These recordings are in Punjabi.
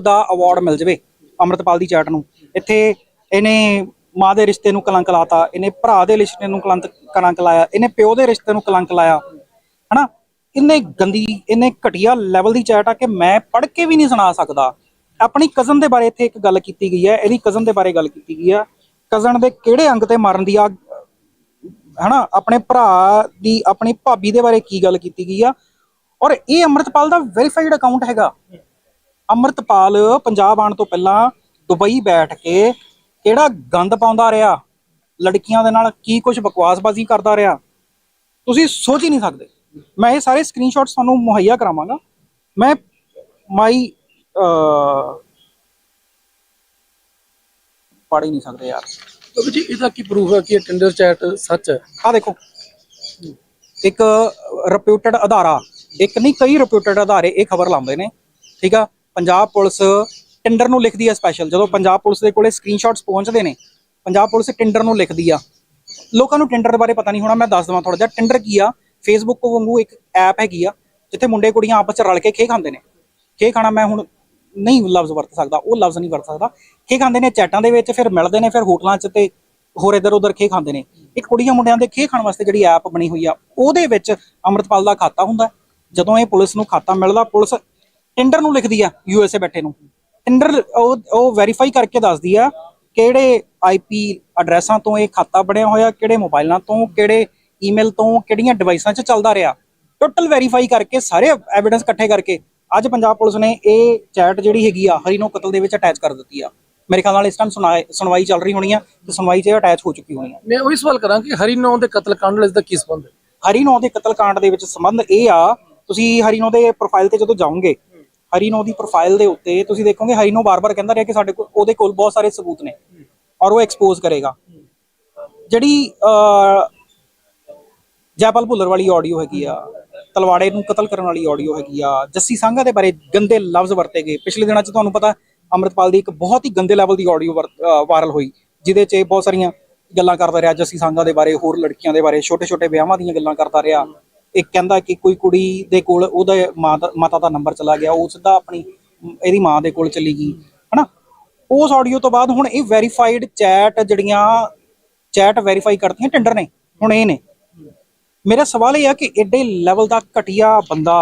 ਦਾ ਅਵਾਰਡ ਮਿਲ ਜਵੇ ਅੰਮ੍ਰਿਤਪਾਲ ਦੀ ਚੈਟ ਨੂੰ। ਇੱਥੇ ਇਹਨੇ ਮਾਂ ਦੇ ਰਿਸ਼ਤੇ ਨੂੰ ਕਲੰਕ ਲਾਤਾ, ਇਹਨੇ ਭਰਾ ਦੇ ਰਿਸ਼ਤੇ ਨੂੰ ਕਲੰਕ ਕਲੰਕ ਲਾਇਆ, ਇਹਨੇ ਪਿਓ ਦੇ ਰਿਸ਼ਤੇ ਨੂੰ ਕਲੰਕ ਲਾਇਆ, ਹਨਾ? ਇੰਨੇ ਗੰਦੀ, ਇੰਨੇ ਘਟੀਆ ਲੈਵਲ ਦੀ ਚੈਟ ਆ ਕਿ ਮੈਂ ਪੜ੍ਹ ਕੇ ਵੀ ਨਹੀਂ ਸੁਣਾ ਸਕਦਾ। ਆਪਣੀ ਕਜ਼ਨ ਦੇ ਬਾਰੇ ਇੱਥੇ ਇੱਕ ਗੱਲ ਕੀਤੀ ਗਈ ਹੈ, ਇਹਦੀ ਕਜ਼ਨ ਦੇ ਬਾਰੇ ਗੱਲ ਕੀਤੀ ਗਈ ਆ ਕਜ਼ਨ ਦੇ ਕਿਹੜੇ ਅੰਗ ਤੇ ਮਾਰਨ ਦੀ ਆ, ਹਨਾ? ਆਪਣੇ ਭਰਾ ਦੀ, ਆਪਣੀ ਭਾਬੀ ਦੇ ਬਾਰੇ ਕੀ ਗੱਲ ਕੀਤੀ ਗਈ ਆ? ਔਰ ਇਹ ਅੰਮ੍ਰਿਤਪਾਲ ਦਾ ਵੈਰੀਫਾਈਡ ਅਕਾਊਂਟ ਹੈਗਾ। ਅੰਮ੍ਰਿਤਪਾਲ ਪੰਜਾਬ ਆਉਣ ਤੋਂ ਪਹਿਲਾਂ ਦੁਬਈ ਬੈਠ ਕੇ ਕਿਹੜਾ ਗੰਦ ਪਾਉਂਦਾ ਰਿਹਾ? ਲੜਕੀਆਂ ਦੇ ਨਾਲ ਕੀ ਕੁਝ ਬਕਵਾਸਬਾਜ਼ੀ ਕਰਦਾ ਰਿਹਾ? ਤੁਸੀਂ ਸੋਚ ਹੀ ਨਹੀਂ ਸਕਦੇ। ਮੈਂ ਇਹ ਸਾਰੇ ਸਕਰੀਨਸ਼ਾਟਸ ਤੁਹਾਨੂੰ ਮੁਹੱਈਆ ਕਰਾਵਾਂਗਾ। ਮੈਂ ਮਾਈ ਪੜ੍ਹ ਹੀ ਨਹੀਂ ਸਕਦੇ ਯਾਰ। ਬਾਬੂ ਜੀ ਇਹਦਾ ਕੀ ਪ੍ਰੂਫ ਹੈ ਕਿ ਇਹ ਟਿੰਡਰ ਚੈਟ ਸੱਚ ਹੈ? ਆ ਦੇਖੋ। ਇੱਕ ਰਿਪਿਊਟਡ ਅਧਾਰਾ ਇੱਕ ਨਹੀਂ ਕਈ ਰਿਪਿਊਟਡ ਅਧਾਰੇ ਇਹ ਖਬਰ ਲਾਉਂਦੇ ਨੇ। ਠੀਕ ਆ? ਪੰਜਾਬ ਪੁਲਿਸ ਟਿੰਡਰ ਨੂੰ ਲਿਖਦੀ ਆ ਸਪੈਸ਼ਲ ਜਦੋਂ ਪੰਜਾਬ ਪੁਲਿਸ ਦੇ ਕੋਲੇ ਸਕਰੀਨਸ਼ਾਟਸ ਪਹੁੰਚਦੇ ਨੇ, ਪੰਜਾਬ ਪੁਲਿਸ ਟਿੰਡਰ ਨੂੰ ਲਿਖਦੀ ਆ। ਲੋਕਾਂ ਨੂੰ ਟਿੰਡਰ ਦੇ ਬਾਰੇ ਪਤਾ ਨਹੀਂ ਹੋਣਾ, ਮੈਂ ਦੱਸ ਦਵਾਂ ਥੋੜਾ ਜਿਹਾ। ਟਿੰਡਰ ਕੀ ਆ? ਫੇਸਬੁੱਕ ਵਾਂਗੂ ਇੱਕ ਐਪ ਹੈਗੀ ਆ, ਜਿੱਥੇ ਮੁੰਡੇ ਕੁੜੀਆਂ ਆਪਸ ਚ ਰਲ ਕੇ ਖੇ ਖਾਂਦੇ ਨੇ। ਖੇ ਖਾਣਾ ਮੈਂ ਹੁਣ ਨਹੀਂ ਲਫ਼ਜ਼ ਵਰਤ ਸਕਦਾ, ਉਹ ਲਫ਼ਜ਼ ਨਹੀਂ ਵਰਤ ਸਕਦਾ। ਖੇ ਖਾਂਦੇ ਨੇ ਚੈਟਾਂ ਦੇ ਵਿੱਚ, ਫਿਰ ਮਿਲਦੇ ਨੇ, ਫਿਰ ਹੋਟਲਾਂ 'ਚ ਤੇ ਹੋਰ ਇੱਧਰ ਉੱਧਰ ਖੇ ਖਾਂਦੇ ਨੇ। ਇੱਕ ਕੁੜੀਆਂ ਮੁੰਡਿਆਂ ਦੇ ਖੇ ਖਾਣ ਵਾਸਤੇ ਜਿਹੜੀ ਐਪ ਬਣੀ ਹੋਈ ਆ, ਉਹਦੇ ਵਿੱਚ ਅੰਮ੍ਰਿਤਪਾਲ ਦਾ ਖਾਤਾ ਹੁੰਦਾ। ਜਦੋਂ ਇਹ ਪੁਲਿਸ ਨੂੰ ਖਾਤਾ ਮਿਲਦਾ, ਪੁਲਿਸ ਟਿੰਡਰ ਨੂੰ ਲਿਖਦੀ ਆ ਯੂਐਸਏ ਬੈਠੇ ਨੂੰ। ਟਿੰਡਰ ਉਹ ਉਹ ਵੈਰੀਫਾਈ ਕਰਕੇ ਦੱਸਦੀ ਆ ਕਿਹੜੇ ਆਈਪੀ ਐਡਰੈਸਾਂ ਤੋਂ ਇਹ ਖਾਤਾ ਬਣਿਆ ਹੋਇਆ ਕਿਹੜੇ ਮੋਬਾਈਲਾਂ ਤੋਂ ਕਿਹੜੇ ਈਮੇਲ ਤੋਂ ਕਿਹੜੀਆਂ ਡਿਵਾਈਸਾਂ 'ਚ ਚੱਲਦਾ ਰਿਹਾ। ਟੋਟਲ ਵੈਰੀਫਾਈ ਕਰਕੇ ਸਾਰੇ ਐਵੀਡੈਂਸ ਇਕੱਠੇ ਕਰਕੇ ਅੱਜ ਪੰਜਾਬ ਪੁਲਿਸ ਨੇ ਇਹ ਚੈਟ ਜਿਹੜੀ ਹੈਗੀ ਆ ਹਰੀਨੋ ਕਤਲ ਦੇ ਵਿੱਚ ਅਟੈਚ ਕਰ ਦਿੱਤੀ ਆ। ਮੇਰੇ ਖਿਆਲ ਨਾਲ ਇਸ ਟਾਈਮ ਸੁਣਵਾਈ ਚੱਲ ਰਹੀ ਹੋਣੀ ਆ ਤੇ ਸੁਣਵਾਈ 'ਚ ਅਟੈਚ ਹੋ ਚੁੱਕੀ ਹੋਣੀ ਆ। ਮੈਂ ਉਹੀ ਸਵਾਲ ਕਰਾਂ ਕਿ ਹਰੀ ਨੌ ਦੇ ਕਤਲ ਕਾਂਡ ਨਾਲ ਇਸ ਦਾ ਕੀ ਸੰਬੰਧ ਹੈ? ਹਰੀਨੋ ਦੇ ਕਤਲकांड ਦੇ ਵਿੱਚ ਸੰਬੰਧ ਇਹ ਆ ਤੁਸੀਂ ਹਰੀਨੋ ਦੇ ਪ੍ਰੋਫਾਈਲ ਤੇ ਜਦੋਂ ਜਾਓਗੇ ਹਰੀਨੋ ਦੀ ਪ੍ਰੋਫਾਈਲ ਦੇ ਉੱਤੇ, ਤੁਸੀਂ ਦੇਖੋਗੇ ਹਰੀਨੋ ਬਾਰ-ਬਾਰ ਕਹਿੰਦਾ ਰਿਹਾ ਕਿ ਸਾਡੇ ਕੋਲ ਉਹਦੇ ਕੋਲ ਬਹੁਤ ਸਾਰੇ ਸਬੂਤ ਨੇ ਔਰ ਉਹ ਐਕਸਪੋਜ਼ ਕਰੇਗਾ। ਜਿਹੜੀ ਜੈਪਾਲ ਭੁੱਲਰ ਵਾਲੀ ਆਡੀਓ ਹੈਗੀ ਆ, ਤਲਵਾੜੇ ਨੂੰ ਕਤਲ ਕਰਨ ਵਾਲੀ ਆਡੀਓ ਹੈਗੀ ਆ, ਜੱਸੀ ਸੰਘਾ ਦੇ ਬਾਰੇ ਗੰਦੇ ਲਫ਼ਜ਼ ਵਰਤੇ ਗਏ। ਪਿਛਲੇ ਦਿਨਾਂ 'ਚ ਤੁਹਾਨੂੰ ਪਤਾ ਅੰਮ੍ਰਿਤਪਾਲ ਦੀ ਇੱਕ ਬਹੁਤ ਹੀ ਗੰਦੇ ਲੈਵਲ ਦੀ ਆਡੀਓ ਵਾਇਰਲ ਹੋਈ, ਜਿਹਦੇ 'ਚ ਬਹੁਤ ਸਾਰੀਆਂ ਗੱਲਾਂ ਕਰਦਾ ਰਿਹਾ ਜੱਸੀ ਸੰਘਾ ਦੇ ਬਾਰੇ, ਹੋਰ ਲੜਕੀਆਂ ਦੇ ਬਾਰੇ, ਛੋਟੇ-ਛੋਟੇ ਵਿਆਹਾਂ ਦੀਆਂ ਗੱਲਾਂ ਕਰਦਾ ਰਿਹਾ। ਇੱਕ ਕਹਿੰਦਾ ਕਿ ਕੋਈ ਕੁੜੀ ਦੇ ਕੋਲ ਉਹਦਾ ਮਾਂ ਮਾਤਾ ਦਾ ਨੰਬਰ ਚਲਾ ਗਿਆ, ਉਹ ਸਿੱਧਾ ਆਪਣੀ, ਇਹਦੀ ਮਾਂ ਦੇ ਕੋਲ ਚਲੀ ਗਈ, ਹਨਾ? ਉਸ ਆਡੀਓ ਤੋਂ ਬਾਅਦ ਹੁਣ ਇਹ ਵੈਰੀਫਾਈਡ ਚੈਟ ਜਿਹੜੀਆਂ ਚੈਟ ਵੈਰੀਫਾਈ ਕਰਦੀਆਂ ਟੈਂਡਰ ਨੇ, ਹੁਣ ਇਹ ਨੇ। ਮੇਰਾ ਸਵਾਲ ਇਹ ਆ ਕਿ ਐਡੇ ਲੈਵਲ ਦਾ ਘਟੀਆ ਬੰਦਾ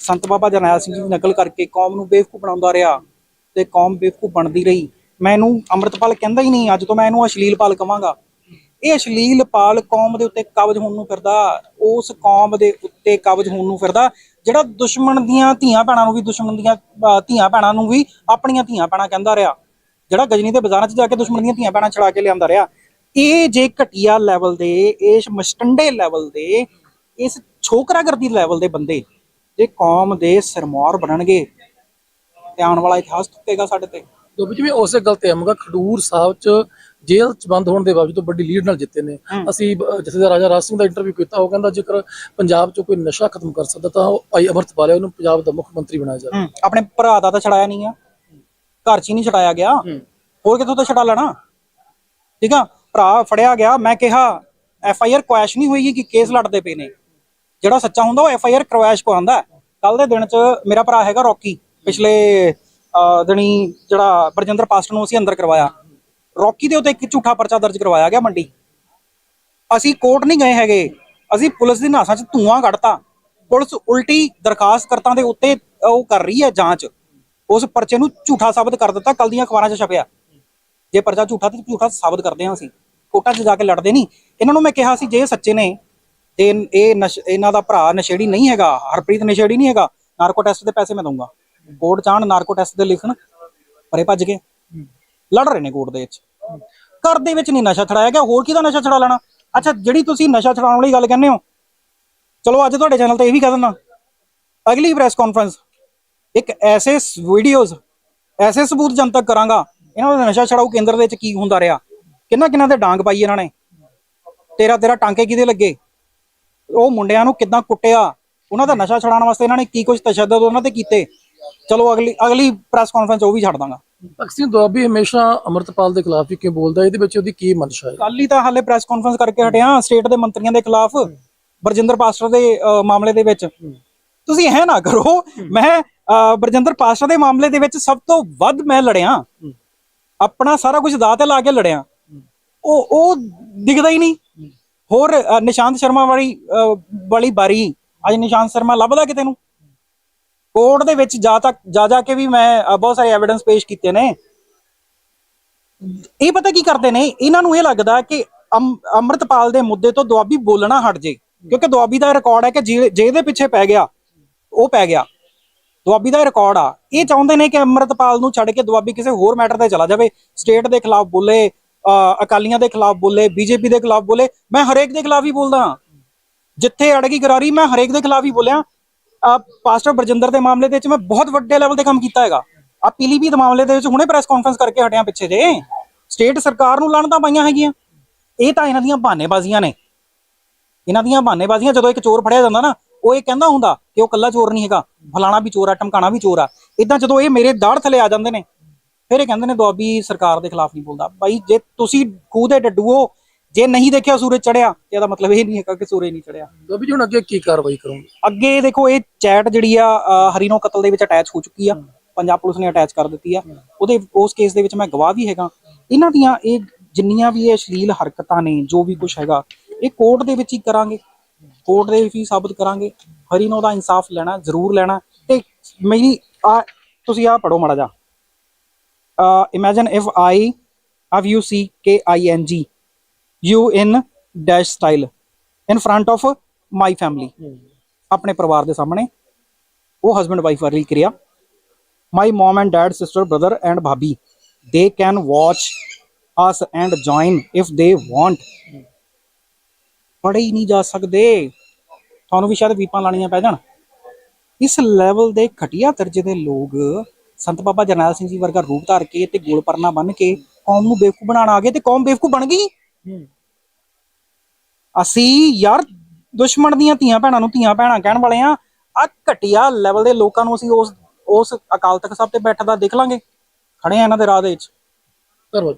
ਸੰਤ ਬਾਬਾ ਜਰਨੈਲ ਸਿੰਘ ਜੀ ਦੀ ਨਕਲ ਕਰਕੇ ਕੌਮ ਨੂੰ ਬੇਵਕੂਫ ਬਣਾਉਂਦਾ ਰਿਹਾ ਤੇ ਕੌਮ ਬੇਵਕੂਫ ਬਣਦੀ ਰਹੀ, ਮੈਂ ਇਹਨੂੰ ਅੰਮ੍ਰਿਤਪਾਲ ਕਹਿੰਦਾ ਹੀ ਨਹੀਂ, ਅੱਜ ਤੋਂ ਮੈਂ ਇਹਨੂੰ ਅਸ਼ਲੀਲਪਾਲ ਕਵਾਂਗਾ। ਇਹ ਅਸ਼ਲੀਲ ਪਾਲ ਕੌਮ ਦੇ ਉੱਤੇ ਕਬਜ਼ ਹੋਣ ਨੂੰ ਫਿਰਦਾ, ਉਸ ਕੌਮ ਦੇ ਉੱਤੇ ਕਬਜ਼ ਹੋਣ ਨੂੰ ਫਿਰਦਾ, ਜਿਹੜਾ ਦੁਸ਼ਮਣ ਦੀਆਂ ਧੀਆਂ ਭੈਣਾਂ ਨੂੰ ਵੀ, ਦੁਸ਼ਮਣ ਦੀਆਂ ਧੀਆਂ ਭੈਣਾਂ ਨੂੰ ਵੀ ਆਪਣੀਆਂ ਧੀਆਂ ਭੈਣਾਂ ਕਹਿੰਦਾ ਰਿਹਾ। ਜਿਹੜਾ ਗਜਨੀ ਦੇ ਬਾਜ਼ਾਰਾਂ 'ਚ ਜਾ ਕੇ ਦੁਸ਼ਮਣ ਦੀਆਂ ਧੀਆਂ ਭੈਣਾਂ ਛੜਾ ਕੇ ਲਿਆਂਦਾ ਰਿਹਾ। ਇਹ ਜੇ ਘਟੀਆ ਲੈਵਲ ਦੇ, ਇਸ ਮਸਟੰਡੇ ਲੈਵਲ ਦੇ, ਇਸ ਛੋਕਰਾਗਰਦੀ ਲੈਵਲ ਦੇ ਬੰਦੇ, ਜੇ ਕੌਮ ਦੇ ਸਰਮੌਰ ਬਣਨਗੇ, ਤੇ ਆਉਣ ਵਾਲਾ ਇਤਿਹਾਸ ਟੁੱਟੇਗਾ ਸਾਡੇ ਤੇ। ਜੀ ਮੈਂ ਉਸੇ ਗੱਲ ਤੇ ਆਵਾਂਗਾ ਖਡੂਰ ਸਾਹਿਬ ਚ ਜੇਲ੍ਹ ਚ ਬੰਦ ਹੋਣ ਦੇ ਬਾਵਜੂਦ ਵੱਡੀ ਲੀਡ ਨਾਲ ਜਿੱਤੇ ਨੇ। ਅਸੀਂ ਜਥੇਦਾਰ ਰਾਜਾ ਰਾਜ ਸਿੰਘ ਦਾ ਇੰਟਰਵਿਊ ਕੀਤਾ ਉਹ ਕਹਿੰਦਾ ਜੇਕਰ ਪੰਜਾਬ ਚ ਕੋਈ ਨਸ਼ਾ ਖਤਮ ਕਰ ਸਕਦਾ ਤਾਂ ਉਹ ਭਾਈ ਅਮਰਤਪਾਲ ਹੈ ਉਹਨੂੰ ਪੰਜਾਬ ਦਾ ਮੁੱਖ ਮੰਤਰੀ ਬਣਾਇਆ ਜਾਵੇ। ਹੂੰ ਆਪਣੇ ਭਰਾ ਦਾ ਤਾਂ ਛਡਾਇਆ ਨਹੀਂ ਆ। ਘਰ 'ਚ ਹੀ ਨਹੀਂ ਛਡਾਇਆ ਗਿਆ। ਹੂੰ। ਹੋਰ ਕਿੱਥੋਂ ਤਾਂ ਛਡਾ ਲੈਣਾ? ਠੀਕ ਆ ਭਰਾ ਫੜਿਆ ਗਿਆ ਮੈਂ ਕਿਹਾ ਐਫ ਆਈ ਆਰ ਕੁਐਸ਼ ਨਹੀਂ ਹੋਈ ਕਿ ਕੇਸ ਲੜਦੇ ਪਏ ਨੇ। ਜਿਹੜਾ ਸੱਚਾ ਹੁੰਦਾ ਉਹ ਐਫ ਆਈ ਆਰ ਕਰਵਾਇਸ਼ ਕਰਾਉਂਦਾ। ਕੱਲ ਦੇ ਦਿਨ 'ਚ ਮੇਰਾ ਭਰਾ ਹੈਗਾ ਰੌਕੀ ਪਿਛਲੇ ਅਹ, ਜਿਹੜਾ ਬਰਜਿੰਦਰ ਪਾਸਟਰ ਨੂੰ ਅਸੀਂ ਅੰਦਰ ਕਰਵਾਇਆ। ਰੌਕੀ ਦੇ ਉੱਤੇ ਇੱਕ ਝੂਠਾ ਪਰਚਾ ਦਰਜ ਕਰਵਾਇਆ ਗਿਆ ਮੰਡੀ। ਅਸੀਂ ਕੋਰਟ ਨਹੀਂ ਗਏ ਹੈਗੇ। ਅਸੀਂ ਪੁਲਿਸ ਦੀ ਨਾਸਾਂ 'ਚ ਧੂਆਂ ਕੱਢਤਾ। ਪੁਲਿਸ ਉਲਟੀ ਦਰਖਾਸਤਕਰਤਾਂ ਦੇ ਉੱਤੇ ਉਹ ਕਰ ਰਹੀ ਹੈ ਜਾਂਚ। ਉਸ ਪਰਚੇ ਨੂੰ ਝੂਠਾ ਸਾਬਤ ਕਰ ਦਿੱਤਾ। ਕੱਲ ਦੀਆਂ ਅਖਬਾਰਾਂ 'ਚ ਛਪਿਆ। ਜੇ ਪਰਚਾ ਝੂਠਾ ਤੇ ਝੂਠਾ ਸਾਬਤ ਕਰਦੇ ਹਾਂ ਅਸੀਂ। ਕੋਰਟਾਂ 'ਚ ਜਾ ਕੇ ਲੜਦੇ ਨਹੀਂ। ਇਹਨਾਂ ਨੂੰ ਮੈਂ ਕਿਹਾ ਸੀ ਜੇ ਸੱਚੇ ਨੇ ਤੇ ਇਹ ਨਸ਼- ਇਹਨਾਂ ਦਾ ਭਰਾ ਨਸ਼ੇੜੀ ਨਹੀਂ ਹੈਗਾ। ਹਰਪ੍ਰੀਤ ਨਸ਼ੇੜੀ ਨਹੀਂ ਹੈਗਾ। ਨਾਰਕੋ ਟੈਸਟ ਦੇ ਪੈਸੇ ਮੈਂ ਦਊਂਗਾ। ਕੋਰਟ ਚਾਹਣ, ਨਾਰਕੋ ਟੈਸਟ ਦੇ ਲਿਖਣ, ਪਰੇ ਭੱਜ ਗਏ ਲੜ ਰਹੇ ਨੇ ਕੋਰਟ ਦੇ ਵਿੱਚ। ਘਰ ਦੇ ਵਿੱਚ ਨਹੀਂ ਨਸ਼ਾ ਛੜਾਇਆ ਗਿਆ, ਹੋਰ ਕਿਹਦਾ ਨਸ਼ਾ ਛੜਾ ਲੈਣਾ? ਅੱਛਾ, ਜਿਹੜੀ ਤੁਸੀਂ ਨਸ਼ਾ ਛਡਾਉਣ ਵਾਲੀ ਗੱਲ ਕਹਿੰਦੇ ਹੋ, ਚਲੋ ਅੱਜ ਤੁਹਾਡੇ ਚੈਨਲ ਤੇ ਇਹ ਵੀ ਕਹਿ ਦਿੰਦਾ। ਅਗਲੀ ਪ੍ਰੈਸ ਕਾਨਫਰੰਸ ਇੱਕ ਐਸੇ ਵੀਡੀਓਜ਼ ਐਸੇ ਸਬੂਤ ਜਨਤਕ ਕਰਾਂਗਾ, ਇਹਨਾਂ ਦਾ ਨਸ਼ਾ ਛੜਾਊ ਕੇਂਦਰ ਦੇ ਵਿੱਚ ਕੀ ਹੁੰਦਾ ਰਿਹਾ? ਕਿੰਨਾ ਕਿੰਨਾ ਦੇ ਡਾਂਗ ਪਾਈ ਇਹਨਾਂ ਨੇ? ਤੇਰਾ ਤੇਰਾ ਟਾਂਕੇ ਕਿਹਦੇ ਲੱਗੇ? ਉਹ ਮੁੰਡਿਆਂ ਨੂੰ ਕਿੱਦਾਂ ਕੁੱਟਿਆ? ਉਹਨਾਂ ਦਾ ਨਸ਼ਾ ਛਡਾਉਣ ਵਾਸਤੇ ਇਹਨਾਂ ਨੇ ਕੀ ਕੁਝ ਤਸ਼ੱਦਦ ਉਹਨਾਂ ਤੇ ਕੀਤੇ? ਚਲੋ ਅਗਲੀ ਅਗਲੀ ਪ੍ਰੈਸ ਕਾਨਫਰੰਸ ਉਹ ਵੀ ਛੱਡ ਦਾਂਗਾ। ਭਗਤ ਸਿੰਘ ਦੁਆਬੀ ਹਮੇਸ਼ਾ ਅਮਰਤਪਾਲ ਦੇ ਖਿਲਾਫ ਹੀ ਕਿਉਂ ਬੋਲਦਾ ਇਹਦੇ ਵਿੱਚ ਉਹਦੀ ਕੀ ਮਨਸ਼ਾ ਹੈ? ਕੱਲ ਹੀ ਤਾਂ ਹਾਲੇ ਪ੍ਰੈਸ ਕਾਨਫਰੰਸ ਕਰਕੇ ਹਟਿਆ ਸਟੇਟ ਦੇ ਮੰਤਰੀਆਂ ਦੇ ਖਿਲਾਫ ਬਰਜਿੰਦਰ ਪਾਸਟਰ ਦੇ ਮਾਮਲੇ ਦੇ ਵਿੱਚ। ਤੁਸੀਂ ਇਹ ਨਾ ਕਰੋ ਮੈਂ ਬਰਜਿੰਦਰ ਪਾਸ਼ਾ ਦੇ ਮਾਮਲੇ ਦੇ ਵਿੱਚ ਸਭ ਤੋਂ ਵੱਧ ਮੈਂ ਲੜਿਆ। ਆਪਣਾ ਸਾਰਾ ਕੁਝ ਦਾਅ ਤੇ ਲਾ ਕੇ ਲੜਿਆ। ਉਹ ਉਹ ਦਿਖਦਾ ਹੀ ਨਹੀਂ। ਹੋਰ ਨਿਸ਼ਾਂਤ ਸ਼ਰਮਾ ਵਾਲੀ ਵਾਲੀ ਬਾਰੀ। ਅੱਜ ਨਿਸ਼ਾਂਤ ਸ਼ਰਮਾ ਲੱਭਦਾ ਕਿਤੇ ਨੂੰ? ਕੋਰਟ ਦੇ ਵਿੱਚ ਜਾ ਤੱਕ, ਜਾ ਜਾ ਕੇ ਵੀ ਮੈਂ ਬਹੁਤ ਸਾਰੇ ਐਵੀਡੈਂਸ ਪੇਸ਼ ਕੀਤੇ ਨੇ। ਇਹ ਪਤਾ ਕੀ ਕਰਦੇ ਨੇ? ਇਹਨਾਂ ਨੂੰ ਇਹ ਲੱਗਦਾ ਕਿ ਅਮ- ਅੰਮ੍ਰਿਤਪਾਲ ਦੇ ਮੁੱਦੇ ਤੋਂ ਦੁਆਬੀ ਬੋਲਣਾ ਹਟ ਜੇ। ਕਿਉਂਕਿ ਦੁਆਬੀ ਦਾ ਰਿਕਾਰਡ ਹੈ ਕਿ ਜੇ ਜੇ ਪਿੱਛੇ ਪੈ ਗਿਆ, ਉਹ ਪੈ ਗਿਆ। ਦੁਆਬੀ ਦਾ ਰਿਕਾਰਡ ਆ। ਇਹ ਚਾਹੁੰਦੇ ਨੇ ਕਿ ਅੰਮ੍ਰਿਤਪਾਲ ਨੂੰ ਛੱਡ ਕੇ ਦੁਆਬੀ ਕਿਸੇ ਹੋਰ ਮੈਟਰ ਤੇ ਚਲਾ ਜਾਵੇ। ਸਟੇਟ ਦੇ ਖਿਲਾਫ ਬੋਲੇ, ਅਹ, ਅਕਾਲੀਆਂ ਦੇ ਖਿਲਾਫ ਬੋਲੇ, ਬੀਜੇਪੀ ਦੇ ਖਿਲਾਫ ਬੋਲੇ। ਮੈਂ ਹਰੇਕ ਦੇ ਖਿਲਾਫ ਹੀ ਬੋਲਦਾ। ਜਿੱਥੇ ਅੜਗੀ ਗਰਾਰੀ ਮੈਂ ਹਰੇਕ ਦੇ ਖਿਲਾਫ ਹੀ ਬੋਲਿਆ। ਆ ਪਾਸਟਰ ਬਰਜਿੰਦਰ ਦੇ ਮਾਮਲੇ ਦੇ ਵਿੱਚ ਮੈਂ ਬਹੁਤ ਵੱਡੇ ਲੈਵਲ ਤੇ ਕੰਮ ਕੀਤਾ ਹੈਗਾ। ਆ ਪੀਲੀਭੀਤ ਮਾਮਲੇ ਦੇ ਵਿੱਚ ਹੁਣੇ ਪ੍ਰੈਸ ਕਾਨਫਰੰਸ ਕਰਕੇ ਹਟਿਆ ਪਿੱਛੇ ਜੇ। ਸਟੇਟ ਸਰਕਾਰ ਨੂੰ ਲਾਣਤਾਂ ਪਾਈਆਂ ਹੈਗੀਆਂ। ਇਹ ਤਾਂ ਇਹਨਾਂ ਦੀਆਂ ਬਹਾਨੇਬਾਜ਼ੀਆਂ ਨੇ। ਇਹਨਾਂ ਦੀਆਂ ਬਹਾਨੇਬਾਜ਼ੀਆਂ ਜਦੋਂ ਇੱਕ ਚੋਰ ਫੜਿਆ ਜਾਂਦਾ ਨਾ, ਉਹ ਇਹ ਕਹਿੰਦਾ ਹੁੰਦਾ ਕਿ ਉਹ ਕੱਲਾ ਚੋਰ ਨਹੀਂ ਹੈਗਾ। ਫਲਾਣਾ ਵੀ ਚੋਰ ਆ, ਟਮਕਾਣਾ ਵੀ ਚੋਰ ਆ। ਇਦਾਂ ਜਦੋਂ ਇਹ ਮੇਰੇ ਦਾੜ ਥਲੇ ਆ ਜਾਂਦੇ ਨੇ, ਫਿਰ ਇਹ ਕਹਿੰਦੇ ਨੇ ਦੁਆਬੀ ਸਰਕਾਰ ਦੇ ਖਿਲਾਫ ਨਹੀਂ ਬੋਲਦਾ। ਬਾਈ, ਜੇ ਤੁਸੀਂ ਖੂਹ ਦੇ ਡੱਡੂਓ ਜੇ ਨਹੀਂ ਦੇਖਿਆ ਸੂਰਜ ਚੜਿਆ ਤੇ ਇਹਦਾ ਮਤਲਬ ਇਹ ਨਹੀਂ ਹੈਗਾ ਕਿ ਸੂਰਜ ਨਹੀਂ ਚੜਿਆ। ਦੋਬੀ ਜੀ ਹੁਣ ਅੱਗੇ ਕੀ ਕਾਰਵਾਈ ਕਰੋਗੇ? ਅੱਗੇ ਦੇਖੋ ਇਹ ਚੈਟ ਜਿਹੜੀ ਆ ਹਰੀਨੋ ਕਤਲ ਦੇ ਵਿੱਚ ਅਟੈਚ ਹੋ ਚੁੱਕੀ ਆ। ਪੰਜਾਬ ਪੁਲਿਸ ਨੇ ਅਟੈਚ ਕਰ ਦਿੱਤੀ ਆ। ਉਹਦੇ ਉਸ ਕੇਸ ਦੇ ਵਿੱਚ ਮੈਂ ਗਵਾਹ ਵੀ ਹੈਗਾ। ਇਹਨਾਂ ਦੀਆਂ ਇਹ ਜਿੰਨੀਆਂ ਵੀ ਇਹ ਅਸ਼ਲੀਲ ਹਰਕਤਾਂ ਨੇ ਜੋ ਵੀ ਕੁਝ ਹੈਗਾ ਇਹ ਕੋਰਟ ਦੇ ਵਿੱਚ ਹੀ ਕਰਾਂਗੇ। ਕੋਰਟ ਦੇ ਵਿੱਚ ਹੀ ਸਾਬਤ ਕਰਾਂਗੇ। ਹਰੀਨੋ ਦਾ ਇਨਸਾਫ ਲੈਣਾ ਜ਼ਰੂਰ ਲੈਣਾ। ਤੇ ਮੇਰੀ ਆ ਤੁਸੀਂ ਆ ਪੜੋ ਮੜਾ ਜਾ imagine if I have you c k i n g? You in dash style in front of my family. ਆਪਣੇ ਪਰਿਵਾਰ ਦੇ ਸਾਹਮਣੇ। ਉਹ ਹਸਬੰਡ ਵਾਈਫ ਵਾਲੀ ਕਿਰਿਆ। My mom and dad sister brother and bhabhi. They can watch us and join if they want ਪੜੇ ਹੀ ਨਹੀਂ ਜਾ ਸਕਦੇ। ਤੁਹਾਨੂੰ ਵੀ ਸ਼ਾਇਦ ਵੀਪਾਂ ਲਾਣੀਆਂ ਪੈ ਜਾਣ। ਇਸ ਲੈਵਲ ਦੇ ਘਟੀਆ ਦਰਜੇ ਦੇ ਲੋਕ ਸੰਤ ਬਾਬਾ ਜਰਨੈਲ ਸਿੰਘ ਜੀ ਵਰਗਾ ਰੂਪ ਧਾਰ ਕੇ ਤੇ ਗੋਲ ਪਰਨਾ ਬੰਨ ਕੇ ਕੌਮ ਨੂੰ ਬੇਵਕੂ ਬਣਾਉਣ ਆ ਗਏ ਤੇ ਕੌਮ ਬੇਵਕੂ ਬਣ ਗਈ। ਅਸੀਂ ਯਾਰ ਦੁਸ਼ਮਣ ਦੀਆਂ ਧੀਆਂ ਭੈਣਾਂ ਨੂੰ ਧੀਆਂ ਭੈਣਾਂ ਕਹਿਣ ਵਾਲੇ ਆ ਆ ਘਟੀਆ ਲੈਵਲ ਦੇ ਲੋਕਾਂ ਨੂੰ ਅਸੀਂ ਉਸ ਉਸ ਅਕਾਲ ਤਖਤ ਸਾਹਿਬ ਤੇ ਬੈਠਦਾ ਦੇਖ ਲਾਂਗੇ। ਖੜੇ ਆ ਇਹਨਾਂ ਦੇ ਰਾਹ ਦੇ ਵਿੱਚ। ਧੰਨਵਾਦ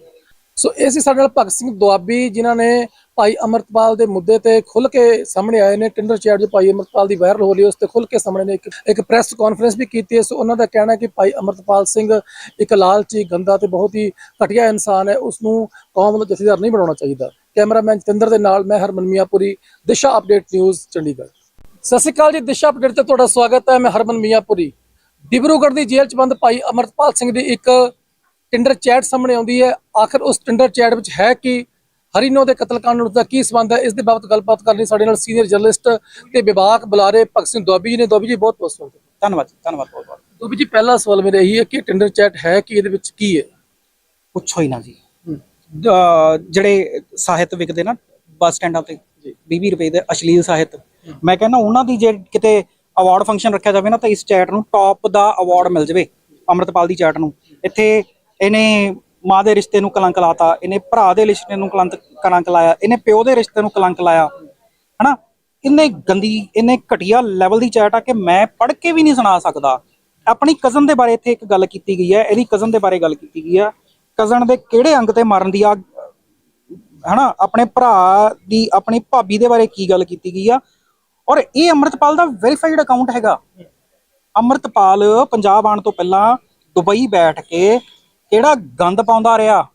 ਸੋ ਇਹ ਸੀ ਸਾਡੇ ਨਾਲ ਭਗਤ ਸਿੰਘ ਦੁਆਬੀ, ਜਿਨ੍ਹਾਂ ਨੇ ਭਾਈ ਅਮਰਤਪਾਲ ਦੇ ਮੁੱਦੇ ਤੇ ਖੁੱਲ ਕੇ ਸਾਹਮਣੇ ਆਏ ਨੇ। ਟਿੰਡਰ ਚੈਟ ਜੋ ਭਾਈ ਅਮਰਤਪਾਲ ਦੀ ਵਾਇਰਲ ਹੋ ਰਹੀ ਹੈ, ਉਸ ਤੇ ਖੁੱਲ ਕੇ ਸਾਹਮਣੇ ਨੇ ਇੱਕ ਇੱਕ ਪ੍ਰੈਸ ਕਾਨਫਰੰਸ ਵੀ ਕੀਤੀ ਹੈ। ਸੋ ਉਹਨਾਂ ਦਾ ਕਹਿਣਾ ਹੈ ਕਿ ਭਾਈ ਅਮਰਤਪਾਲ ਸਿੰਘ ਇੱਕ ਲਾਲਚੀ, ਗੰਦਾ ਤੇ ਬਹੁਤ ਹੀ ਘਟੀਆ ਇਨਸਾਨ ਹੈ। ਉਸ ਨੂੰ ਕੌਮ ਦਾ ਜਥੇਦਾਰ ਨਹੀਂ ਬਣਾਉਣਾ ਚਾਹੀਦਾ। ਕੈਮਰਾਮੈਨ ਜਤਿੰਦਰ ਦੇ ਨਾਲ ਮੈਂ ਹਰਮਨ ਮੀਆਂਪੁਰੀ ਦਿਸ਼ਾ ਅਪਡੇਟ ਨਿਊਜ਼ ਚੰਡੀਗੜ੍ਹ। ਸਤਿ ਸ਼੍ਰੀ ਅਕਾਲ ਜੀ ਦਿਸ਼ਾ ਅਪਡੇਟ ਤੇ ਤੁਹਾਡਾ ਸਵਾਗਤ ਹੈ ਮੈਂ ਹਰਮਨ ਮੀਆਂਪੁਰੀ। ਡਿਬਰੂਗੜ੍ਹ ਦੀ ਜੇਲ੍ਹ 'ਚ ਬੰਦ ਭਾਈ ਅਮਰਤਪਾਲ ਸਿੰਘ ਦੀ ਇੱਕ ਟਿੰਡਰ ਚੈਟ ਸਾਹਮਣੇ ਆਉਂਦੀ ਹੈ। ਆਖਰ ਉਸ ਟਿੰਡਰ ਚੈਟ ਵਿੱਚ ਹੈ ਕਿ? ਹਰੀਨੋ ਦੇ ਕਤਲकांड ਨਾਲ ਦਾ ਕੀ ਸੰਬੰਧ ਹੈ? ਇਸ ਦੇ ਬਾਬਤ ਗੱਲਬਾਤ ਕਰਨ ਸਾਡੇ ਨਾਲ ਸੀਨੀਅਰ ਜਰਨਲਿਸਟ ਤੇ ਵਿਭਾਗ ਬੁਲਾਰੇ ਭਗਤ ਸਿੰਘ ਦੁਆਬੀ ਜੀ ਨੇ। ਦੁਆਬੀ ਜੀ ਬਹੁਤ ਬਹੁਤ ਸਵਾਗਤ ਧੰਨਵਾਦ ਧੰਨਵਾਦ ਬਹੁਤ ਬਹੁਤ ਦੁਆਬੀ ਜੀ ਪਹਿਲਾ ਸਵਾਲ ਮੇਰਾ ਇਹੀ ਹੈ ਕਿ ਟਿੰਡਰ ਚੈਟ ਹੈ ਕਿ? ਇਹਦੇ ਵਿੱਚ ਕੀ ਹੈ? ਪੁੱਛੋ ਹੀ ਨਾ ਜੀ। ਜਿਹੜੇ ਸਾਹਿਤ ਵਿਕਦੇ ਨਾ ਬੱਸ ਸਟੈਂਡਾਂ ਤੇ 20 ਰੁਪਏ ਦੇ ਅਸ਼ਲੀਲ ਸਾਹਿਤ। ਮੈਂ ਕਹਿੰਦਾ ਉਹਨਾਂ ਦੀ ਜੇ ਕਿਤੇ ਅਵਾਰਡ ਫੰਕਸ਼ਨ ਰੱਖਿਆ ਜਾਵੇ ਨਾ ਤਾਂ ਇਸ ਚੈਟ ਨੂੰ ਟੌਪ ਦਾ ਅਵਾਰਡ ਮਿਲ ਜਾਵੇ ਅੰਮ੍ਰਿਤਪਾਲ ਦੀ ਚੈਟ ਨੂੰ। ਇੱਥੇ ਇਹਨੇ ਮਾਂ ਦੇ ਰਿਸ਼ਤੇ ਨੂੰ ਕਲੰਕ ਲਾਤਾ ਇਹਨੇ ਭਰਾ ਦੇ ਰਿਸ਼ਤੇ ਨੂੰ ਕਲੰਕ ਕਲੰਕ ਲਾਇਆ ਇਹਨੇ ਪਿਓ ਦੇ ਰਿਸ਼ਤੇ ਨੂੰ ਕਲੰਕ ਲਾਇਆ। ਹਨਾ? ਇੰਨੇ ਗੰਦੀ ਇੰਨੇ ਘਟੀਆ ਲੈਵਲ ਦੀ ਚੈਟ ਆ ਕਿ ਮੈਂ ਪੜ੍ਹ ਕੇ ਵੀ ਨਹੀਂ ਸੁਣਾ ਸਕਦਾ। ਆਪਣੀ ਕਜ਼ਨ ਦੇ ਬਾਰੇ ਇੱਥੇ ਇੱਕ ਗੱਲ ਕੀਤੀ ਗਈ ਹੈ ਇਹਦੀ ਕਜ਼ਨ ਦੇ ਬਾਰੇ ਗੱਲ ਕੀਤੀ ਗਈ ਹੈ ਕਜ਼ਨ ਦੇ ਕਿਹੜੇ ਅੰਗ ਤੇ ਮਾਰਨ ਦੀ ਆ? ਹਨਾ, ਆਪਣੇ ਭਰਾ ਦੀ, ਆਪਣੀ ਭਾਬੀ ਦੇ ਬਾਰੇ ਕੀ ਗੱਲ ਕੀਤੀ ਗਈ ਆ? ਔਰ ਇਹ ਅੰਮ੍ਰਿਤਪਾਲ ਦਾ ਵੈਰੀਫਾਈਡ ਅਕਾਊਂਟ ਹੈਗਾ। ਅੰਮ੍ਰਿਤਪਾਲ ਪੰਜਾਬ ਆਉਣ ਤੋਂ ਪਹਿਲਾਂ ਦੁਬਈ ਬੈਠ ਕੇ ਕਿਹੜਾ ਗੰਦ ਪਾਉਂਦਾ ਰਿਹਾ?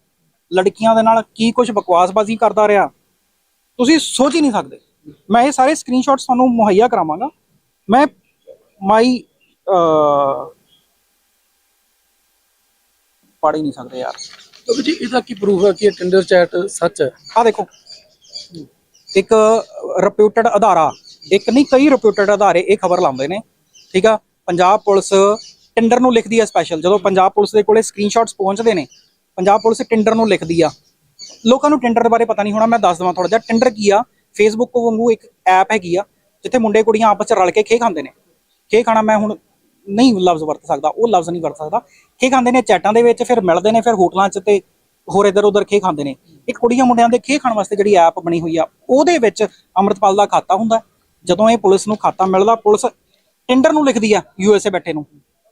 ਲੜਕੀਆਂ ਦੇ ਨਾਲ ਕੀ ਕੁਝ ਬਕਵਾਸਬਾਜ਼ੀ ਕਰਦਾ ਰਿਹਾ? ਤੁਸੀਂ ਸੋਚ ਹੀ ਨਹੀਂ ਸਕਦੇ। ਮੈਂ ਇਹ ਸਾਰੇ ਸਕਰੀਨਸ਼ਾਟਸ ਤੁਹਾਨੂੰ ਮੁਹੱਈਆ ਕਰਾਵਾਂਗਾ। ਮੈਂ ਮਾਈ ਪੜ੍ਹ ਹੀ ਨਹੀਂ ਸਕਦੇ ਯਾਰ। ਦੁਆਬੀ ਜੀ ਇਹਦਾ ਕੀ ਪ੍ਰੂਫ ਹੈ ਕਿ ਇਹ ਟਿੰਡਰ ਚੈਟ ਸੱਚ ਹੈ? ਆ ਦੇਖੋ ਇੱਕ ਰਿਪਿਊਟਡ ਅਧਾਰਾ ਇੱਕ ਨਹੀਂ ਕਈ ਰਿਪਿਊਟਡ ਅਧਾਰੇ ਇਹ ਖਬਰ ਲਾਉਂਦੇ ਨੇ ਠੀਕ ਆ? ਪੰਜਾਬ ਪੁਲਿਸ ਟੈਂਡਰ ਨੂੰ ਲਿਖਦੀ ਆ ਸਪੈਸ਼ਲ ਜਦੋਂ ਪੰਜਾਬ ਪੁਲਿਸ ਦੇ ਕੋਲੇ ਸਕਰੀਨਸ਼ਾਟਸ ਪਹੁੰਚਦੇ ਨੇ ਪੰਜਾਬ ਪੁਲਿਸ ਟੈਂਡਰ ਨੂੰ ਲਿਖਦੀ ਆ। ਲੋਕਾਂ ਨੂੰ ਟੈਂਡਰ ਦੇ ਬਾਰੇ ਪਤਾ ਨਹੀਂ ਹੋਣਾ ਮੈਂ ਦੱਸ ਦਵਾਂ ਥੋੜਾ ਜਿਹਾ। ਟੈਂਡਰ ਕੀ ਆ? ਫੇਸਬੁੱਕ ਵਾਂਗੂ ਇੱਕ ਐਪ ਹੈਗੀ ਆ ਜਿੱਥੇ ਮੁੰਡੇ ਕੁੜੀਆਂ ਆਪਸ ਚ ਰਲ ਕੇ ਖੇ ਖਾਂਦੇ ਨੇ। ਖੇ ਖਾਣਾ ਮੈਂ ਹੁਣ ਨਹੀਂ ਲਫ਼ਜ਼ ਵਰਤ ਸਕਦਾ, ਉਹ ਲਫ਼ਜ਼ ਨਹੀਂ ਵਰਤ ਸਕਦਾ। ਖੇ ਖਾਂਦੇ ਨੇ ਚੈਟਾਂ ਦੇ ਵਿੱਚ, ਫਿਰ ਮਿਲਦੇ ਨੇ, ਫਿਰ ਹੋਟਲਾਂ 'ਚ ਤੇ ਹੋਰ ਇੱਧਰ ਉੱਧਰ ਖੇ ਖਾਂਦੇ ਨੇ। ਇੱਕ ਕੁੜੀਆਂ ਮੁੰਡਿਆਂ ਦੇ, ਖੇ ਖਾਣ ਵਾਸਤੇ ਜਿਹੜੀ ਐਪ ਬਣੀ ਹੋਈ ਆ, ਉਹਦੇ ਵਿੱਚ ਅੰਮ੍ਰਿਤਪਾਲ ਦਾ ਖਾਤਾ ਹੁੰਦਾ। ਜਦੋਂ ਇਹ ਪੁਲਿਸ ਨੂੰ ਖਾਤਾ ਮਿਲਦਾ, ਪੁਲਿਸ ਟੈਂਡਰ ਨੂੰ ਲਿਖਦੀ ਆ ਯੂਐਸਏ ਬੈਠੇ ਨੂੰ।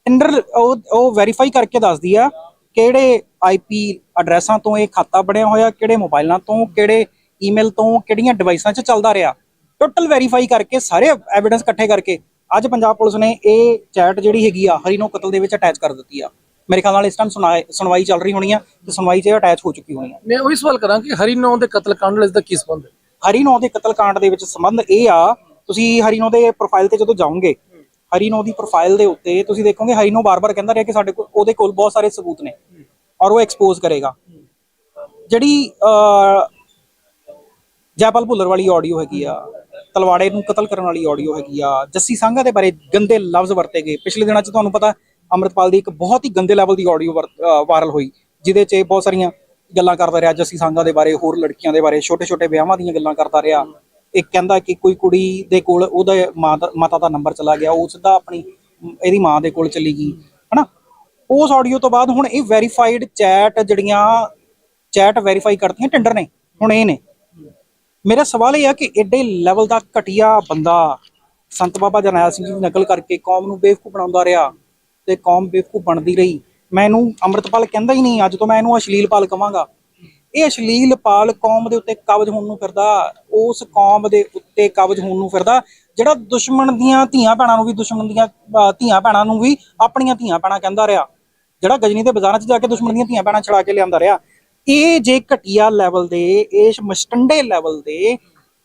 ਟੈਂਡਰ ਉਹ ਉਹ ਵੈਰੀਫਾਈ ਕਰਕੇ ਦੱਸਦੀ ਆ ਕਿਹੜੇ ਆਈਪੀ ਐਡਰੈਸਾਂ ਤੋਂ ਇਹ ਖਾਤਾ ਬਣਿਆ ਹੋਇਆ, ਕਿਹੜੇ ਮੋਬਾਈਲਾਂ ਤੋਂ, ਕਿਹੜੇ ਈਮੇਲ ਤੋਂ, ਕਿਹੜੀਆਂ ਡਿਵਾਈਸਾਂ 'ਚ ਚੱਲਦਾ ਰਿਹਾ। ਟੋਟਲ ਵੈਰੀਫਾਈ ਕਰਕੇ, ਸਾਰੇ ਐਵੀਡੈਂਸ ਇਕੱਠੇ ਕਰਕੇ ਅੱਜ ਪੰਜਾਬ ਪੁਲਿਸ ਨੇ ਇਹ ਚੈਟ ਜਿਹੜੀ ਹੈਗੀ ਆ ਹਰੀਨੋ ਕਤਲ ਦੇ ਵਿੱਚ ਅਟੈਚ ਕਰ ਦਿੱਤੀ ਆ। ਮੇਰੇ ਖਿਆਲ ਨਾਲ ਇਸ ਟਾਈਮ ਸੁਣਵਾਈ ਚੱਲ ਰਹੀ ਹੋਣੀ ਆ ਤੇ ਸੁਣਵਾਈ 'ਚ ਅਟੈਚ ਹੋ ਚੁੱਕੀ ਹੋਣੀ ਆ। ਮੈਂ ਉਹੀ ਸਵਾਲ ਕਰਾਂ ਕਿ ਹਰੀ ਨੌ ਦੇ ਕਤਲ ਕਾਂਡ ਨਾਲ ਇਸ ਦਾ ਕੀ ਸੰਬੰਧ ਹੈ? ਹਰੀਨੋ ਦੇ ਕਤਲकांड ਦੇ ਵਿੱਚ ਸੰਬੰਧ ਇਹ ਆ ਤੁਸੀਂ ਹਰੀਨੋ ਦੇ ਪ੍ਰੋਫਾਈਲ ਤੇ ਜਦੋਂ ਜਾਓਗੇ ਹਰੀਨੋ ਦੀ ਪ੍ਰੋਫਾਈਲ ਦੇ ਉੱਤੇ ਤੁਸੀਂ ਦੇਖੋਗੇ ਹਰੀਨੋ ਬਾਰ-ਬਾਰ ਕਹਿੰਦਾ ਰਿਹਾ ਕਿ ਸਾਡੇ ਕੋਲ ਉਹਦੇ ਕੋਲ ਬਹੁਤ ਸਾਰੇ ਸਬੂਤ ਨੇ ਔਰ ਉਹ ਐਕਸਪੋਜ਼ ਕਰੇਗਾ। ਜਿਹੜੀ ਜੈਪਾਲ ਭੁੱਲਰ ਵਾਲੀ ਆਡੀਓ ਹੈਗੀ ਆ ਤਲਵਾੜੇ ਨੂੰ ਕਤਲ ਕਰਨ ਵਾਲੀ ਆਡੀਓ ਹੈਗੀ ਆ ਜੱਸੀ ਸਿੰਘਾ ਦੇ ਬਾਰੇ ਗੰਦੇ ਲਫ਼ਜ਼ ਵਰਤੇ ਗਏ। ਪਿਛਲੇ ਦਿਨਾਂ 'ਚ ਤੁਹਾਨੂੰ ਪਤਾ ਅੰਮ੍ਰਿਤਪਾਲ ਦੀ ਇੱਕ ਬਹੁਤ ਹੀ ਗੰਦੇ ਲੈਵਲ ਦੀ ਆਡੀਓ ਵਾਇਰਲ ਹੋਈ, ਜਿਹਦੇ 'ਚ ਬਹੁਤ ਸਾਰੀਆਂ ਗੱਲਾਂ ਕਰਦਾ ਰਿਹਾ ਜੱਸੀ ਸਿੰਘਾ ਦੇ ਬਾਰੇ, ਹੋਰ ਲੜਕੀਆਂ ਦੇ ਬਾਰੇ, ਛੋਟੇ-ਛੋਟੇ ਵਿਆਹਾਂ ਦੀਆਂ ਗੱਲਾਂ ਕਰਦਾ ਰਿਹਾ। ਇੱਕ ਕਹਿੰਦਾ ਕਿ ਕੋਈ ਕੁੜੀ ਦੇ ਕੋਲ ਉਹਦਾ ਮਾਂ ਮਾਤਾ ਦਾ ਨੰਬਰ ਚਲਾ ਗਿਆ, ਉਹ ਸਿੱਧਾ ਆਪਣੀ, ਇਹਦੀ ਮਾਂ ਦੇ ਕੋਲ ਚਲੀ ਗਈ, ਹਨਾ? ਉਸ ਆਡੀਓ ਤੋਂ ਬਾਅਦ ਹੁਣ ਇਹ ਵੈਰੀਫਾਈਡ ਚੈਟ ਜਿਹੜੀਆਂ ਚੈਟ ਵੈਰੀਫਾਈ ਕਰਦੀਆਂ ਟੈਂਡਰ ਨੇ, ਹੁਣ ਇਹ ਨੇ। ਮੇਰਾ ਸਵਾਲ ਇਹ ਆ ਕਿ ਐਡੇ ਲੈਵਲ ਦਾ ਘਟੀਆ ਬੰਦਾ ਸੰਤ ਬਾਬਾ ਜਰਨੈਲ ਸਿੰਘ ਜੀ ਦੀ ਨਕਲ ਕਰਕੇ ਕੌਮ ਨੂੰ ਬੇਵਕੂਫ ਬਣਾਉਂਦਾ ਰਿਹਾ ਤੇ ਕੌਮ ਬੇਵਕੂਫ ਬਣਦੀ ਰਹੀ। ਮੈਂ ਇਹਨੂੰ ਅੰਮ੍ਰਿਤਪਾਲ ਕਹਿੰਦਾ ਹੀ ਨਹੀਂ, ਅੱਜ ਤੋਂ ਮੈਂ ਇਹਨੂੰ ਅਸ਼ਲੀਲਪਾਲ ਕਵਾਂਗਾ। ਇਹ ਅਸ਼ਲੀਲਪਾਲ ਕੌਮ ਦੇ ਉੱਤੇ ਕਬਜ਼ ਹੋਣ ਨੂੰ ਫਿਰਦਾ, ਉਸ ਕੌਮ ਦੇ ਉੱਤੇ ਕਬਜ਼ ਹੋਣ ਨੂੰ ਫਿਰਦਾ, ਜਿਹੜਾ ਦੁਸ਼ਮਣ ਦੀਆਂ ਧੀਆਂ ਭੈਣਾਂ ਨੂੰ ਵੀ, ਦੁਸ਼ਮਣ ਦੀਆਂ ਧੀਆਂ ਭੈਣਾਂ ਨੂੰ ਵੀ ਆਪਣੀਆਂ ਧੀਆਂ ਭੈਣਾਂ ਕਹਿੰਦਾ ਰਿਹਾ। ਜਿਹੜਾ ਗਜਨੀ ਦੇ ਬਾਜ਼ਾਰਾਂ 'ਚ ਜਾ ਕੇ ਦੁਸ਼ਮਣ ਦੀਆਂ ਧੀਆਂ ਭੈਣਾਂ ਛੜਾ ਕੇ ਲਿਆਂਦਾ ਰਿਹਾ। ਇਹ ਜੇ ਘਟੀਆ ਲੈਵਲ ਦੇ ਇਸ ਮਸਟੰਡੇ ਲੈਵਲ ਦੇ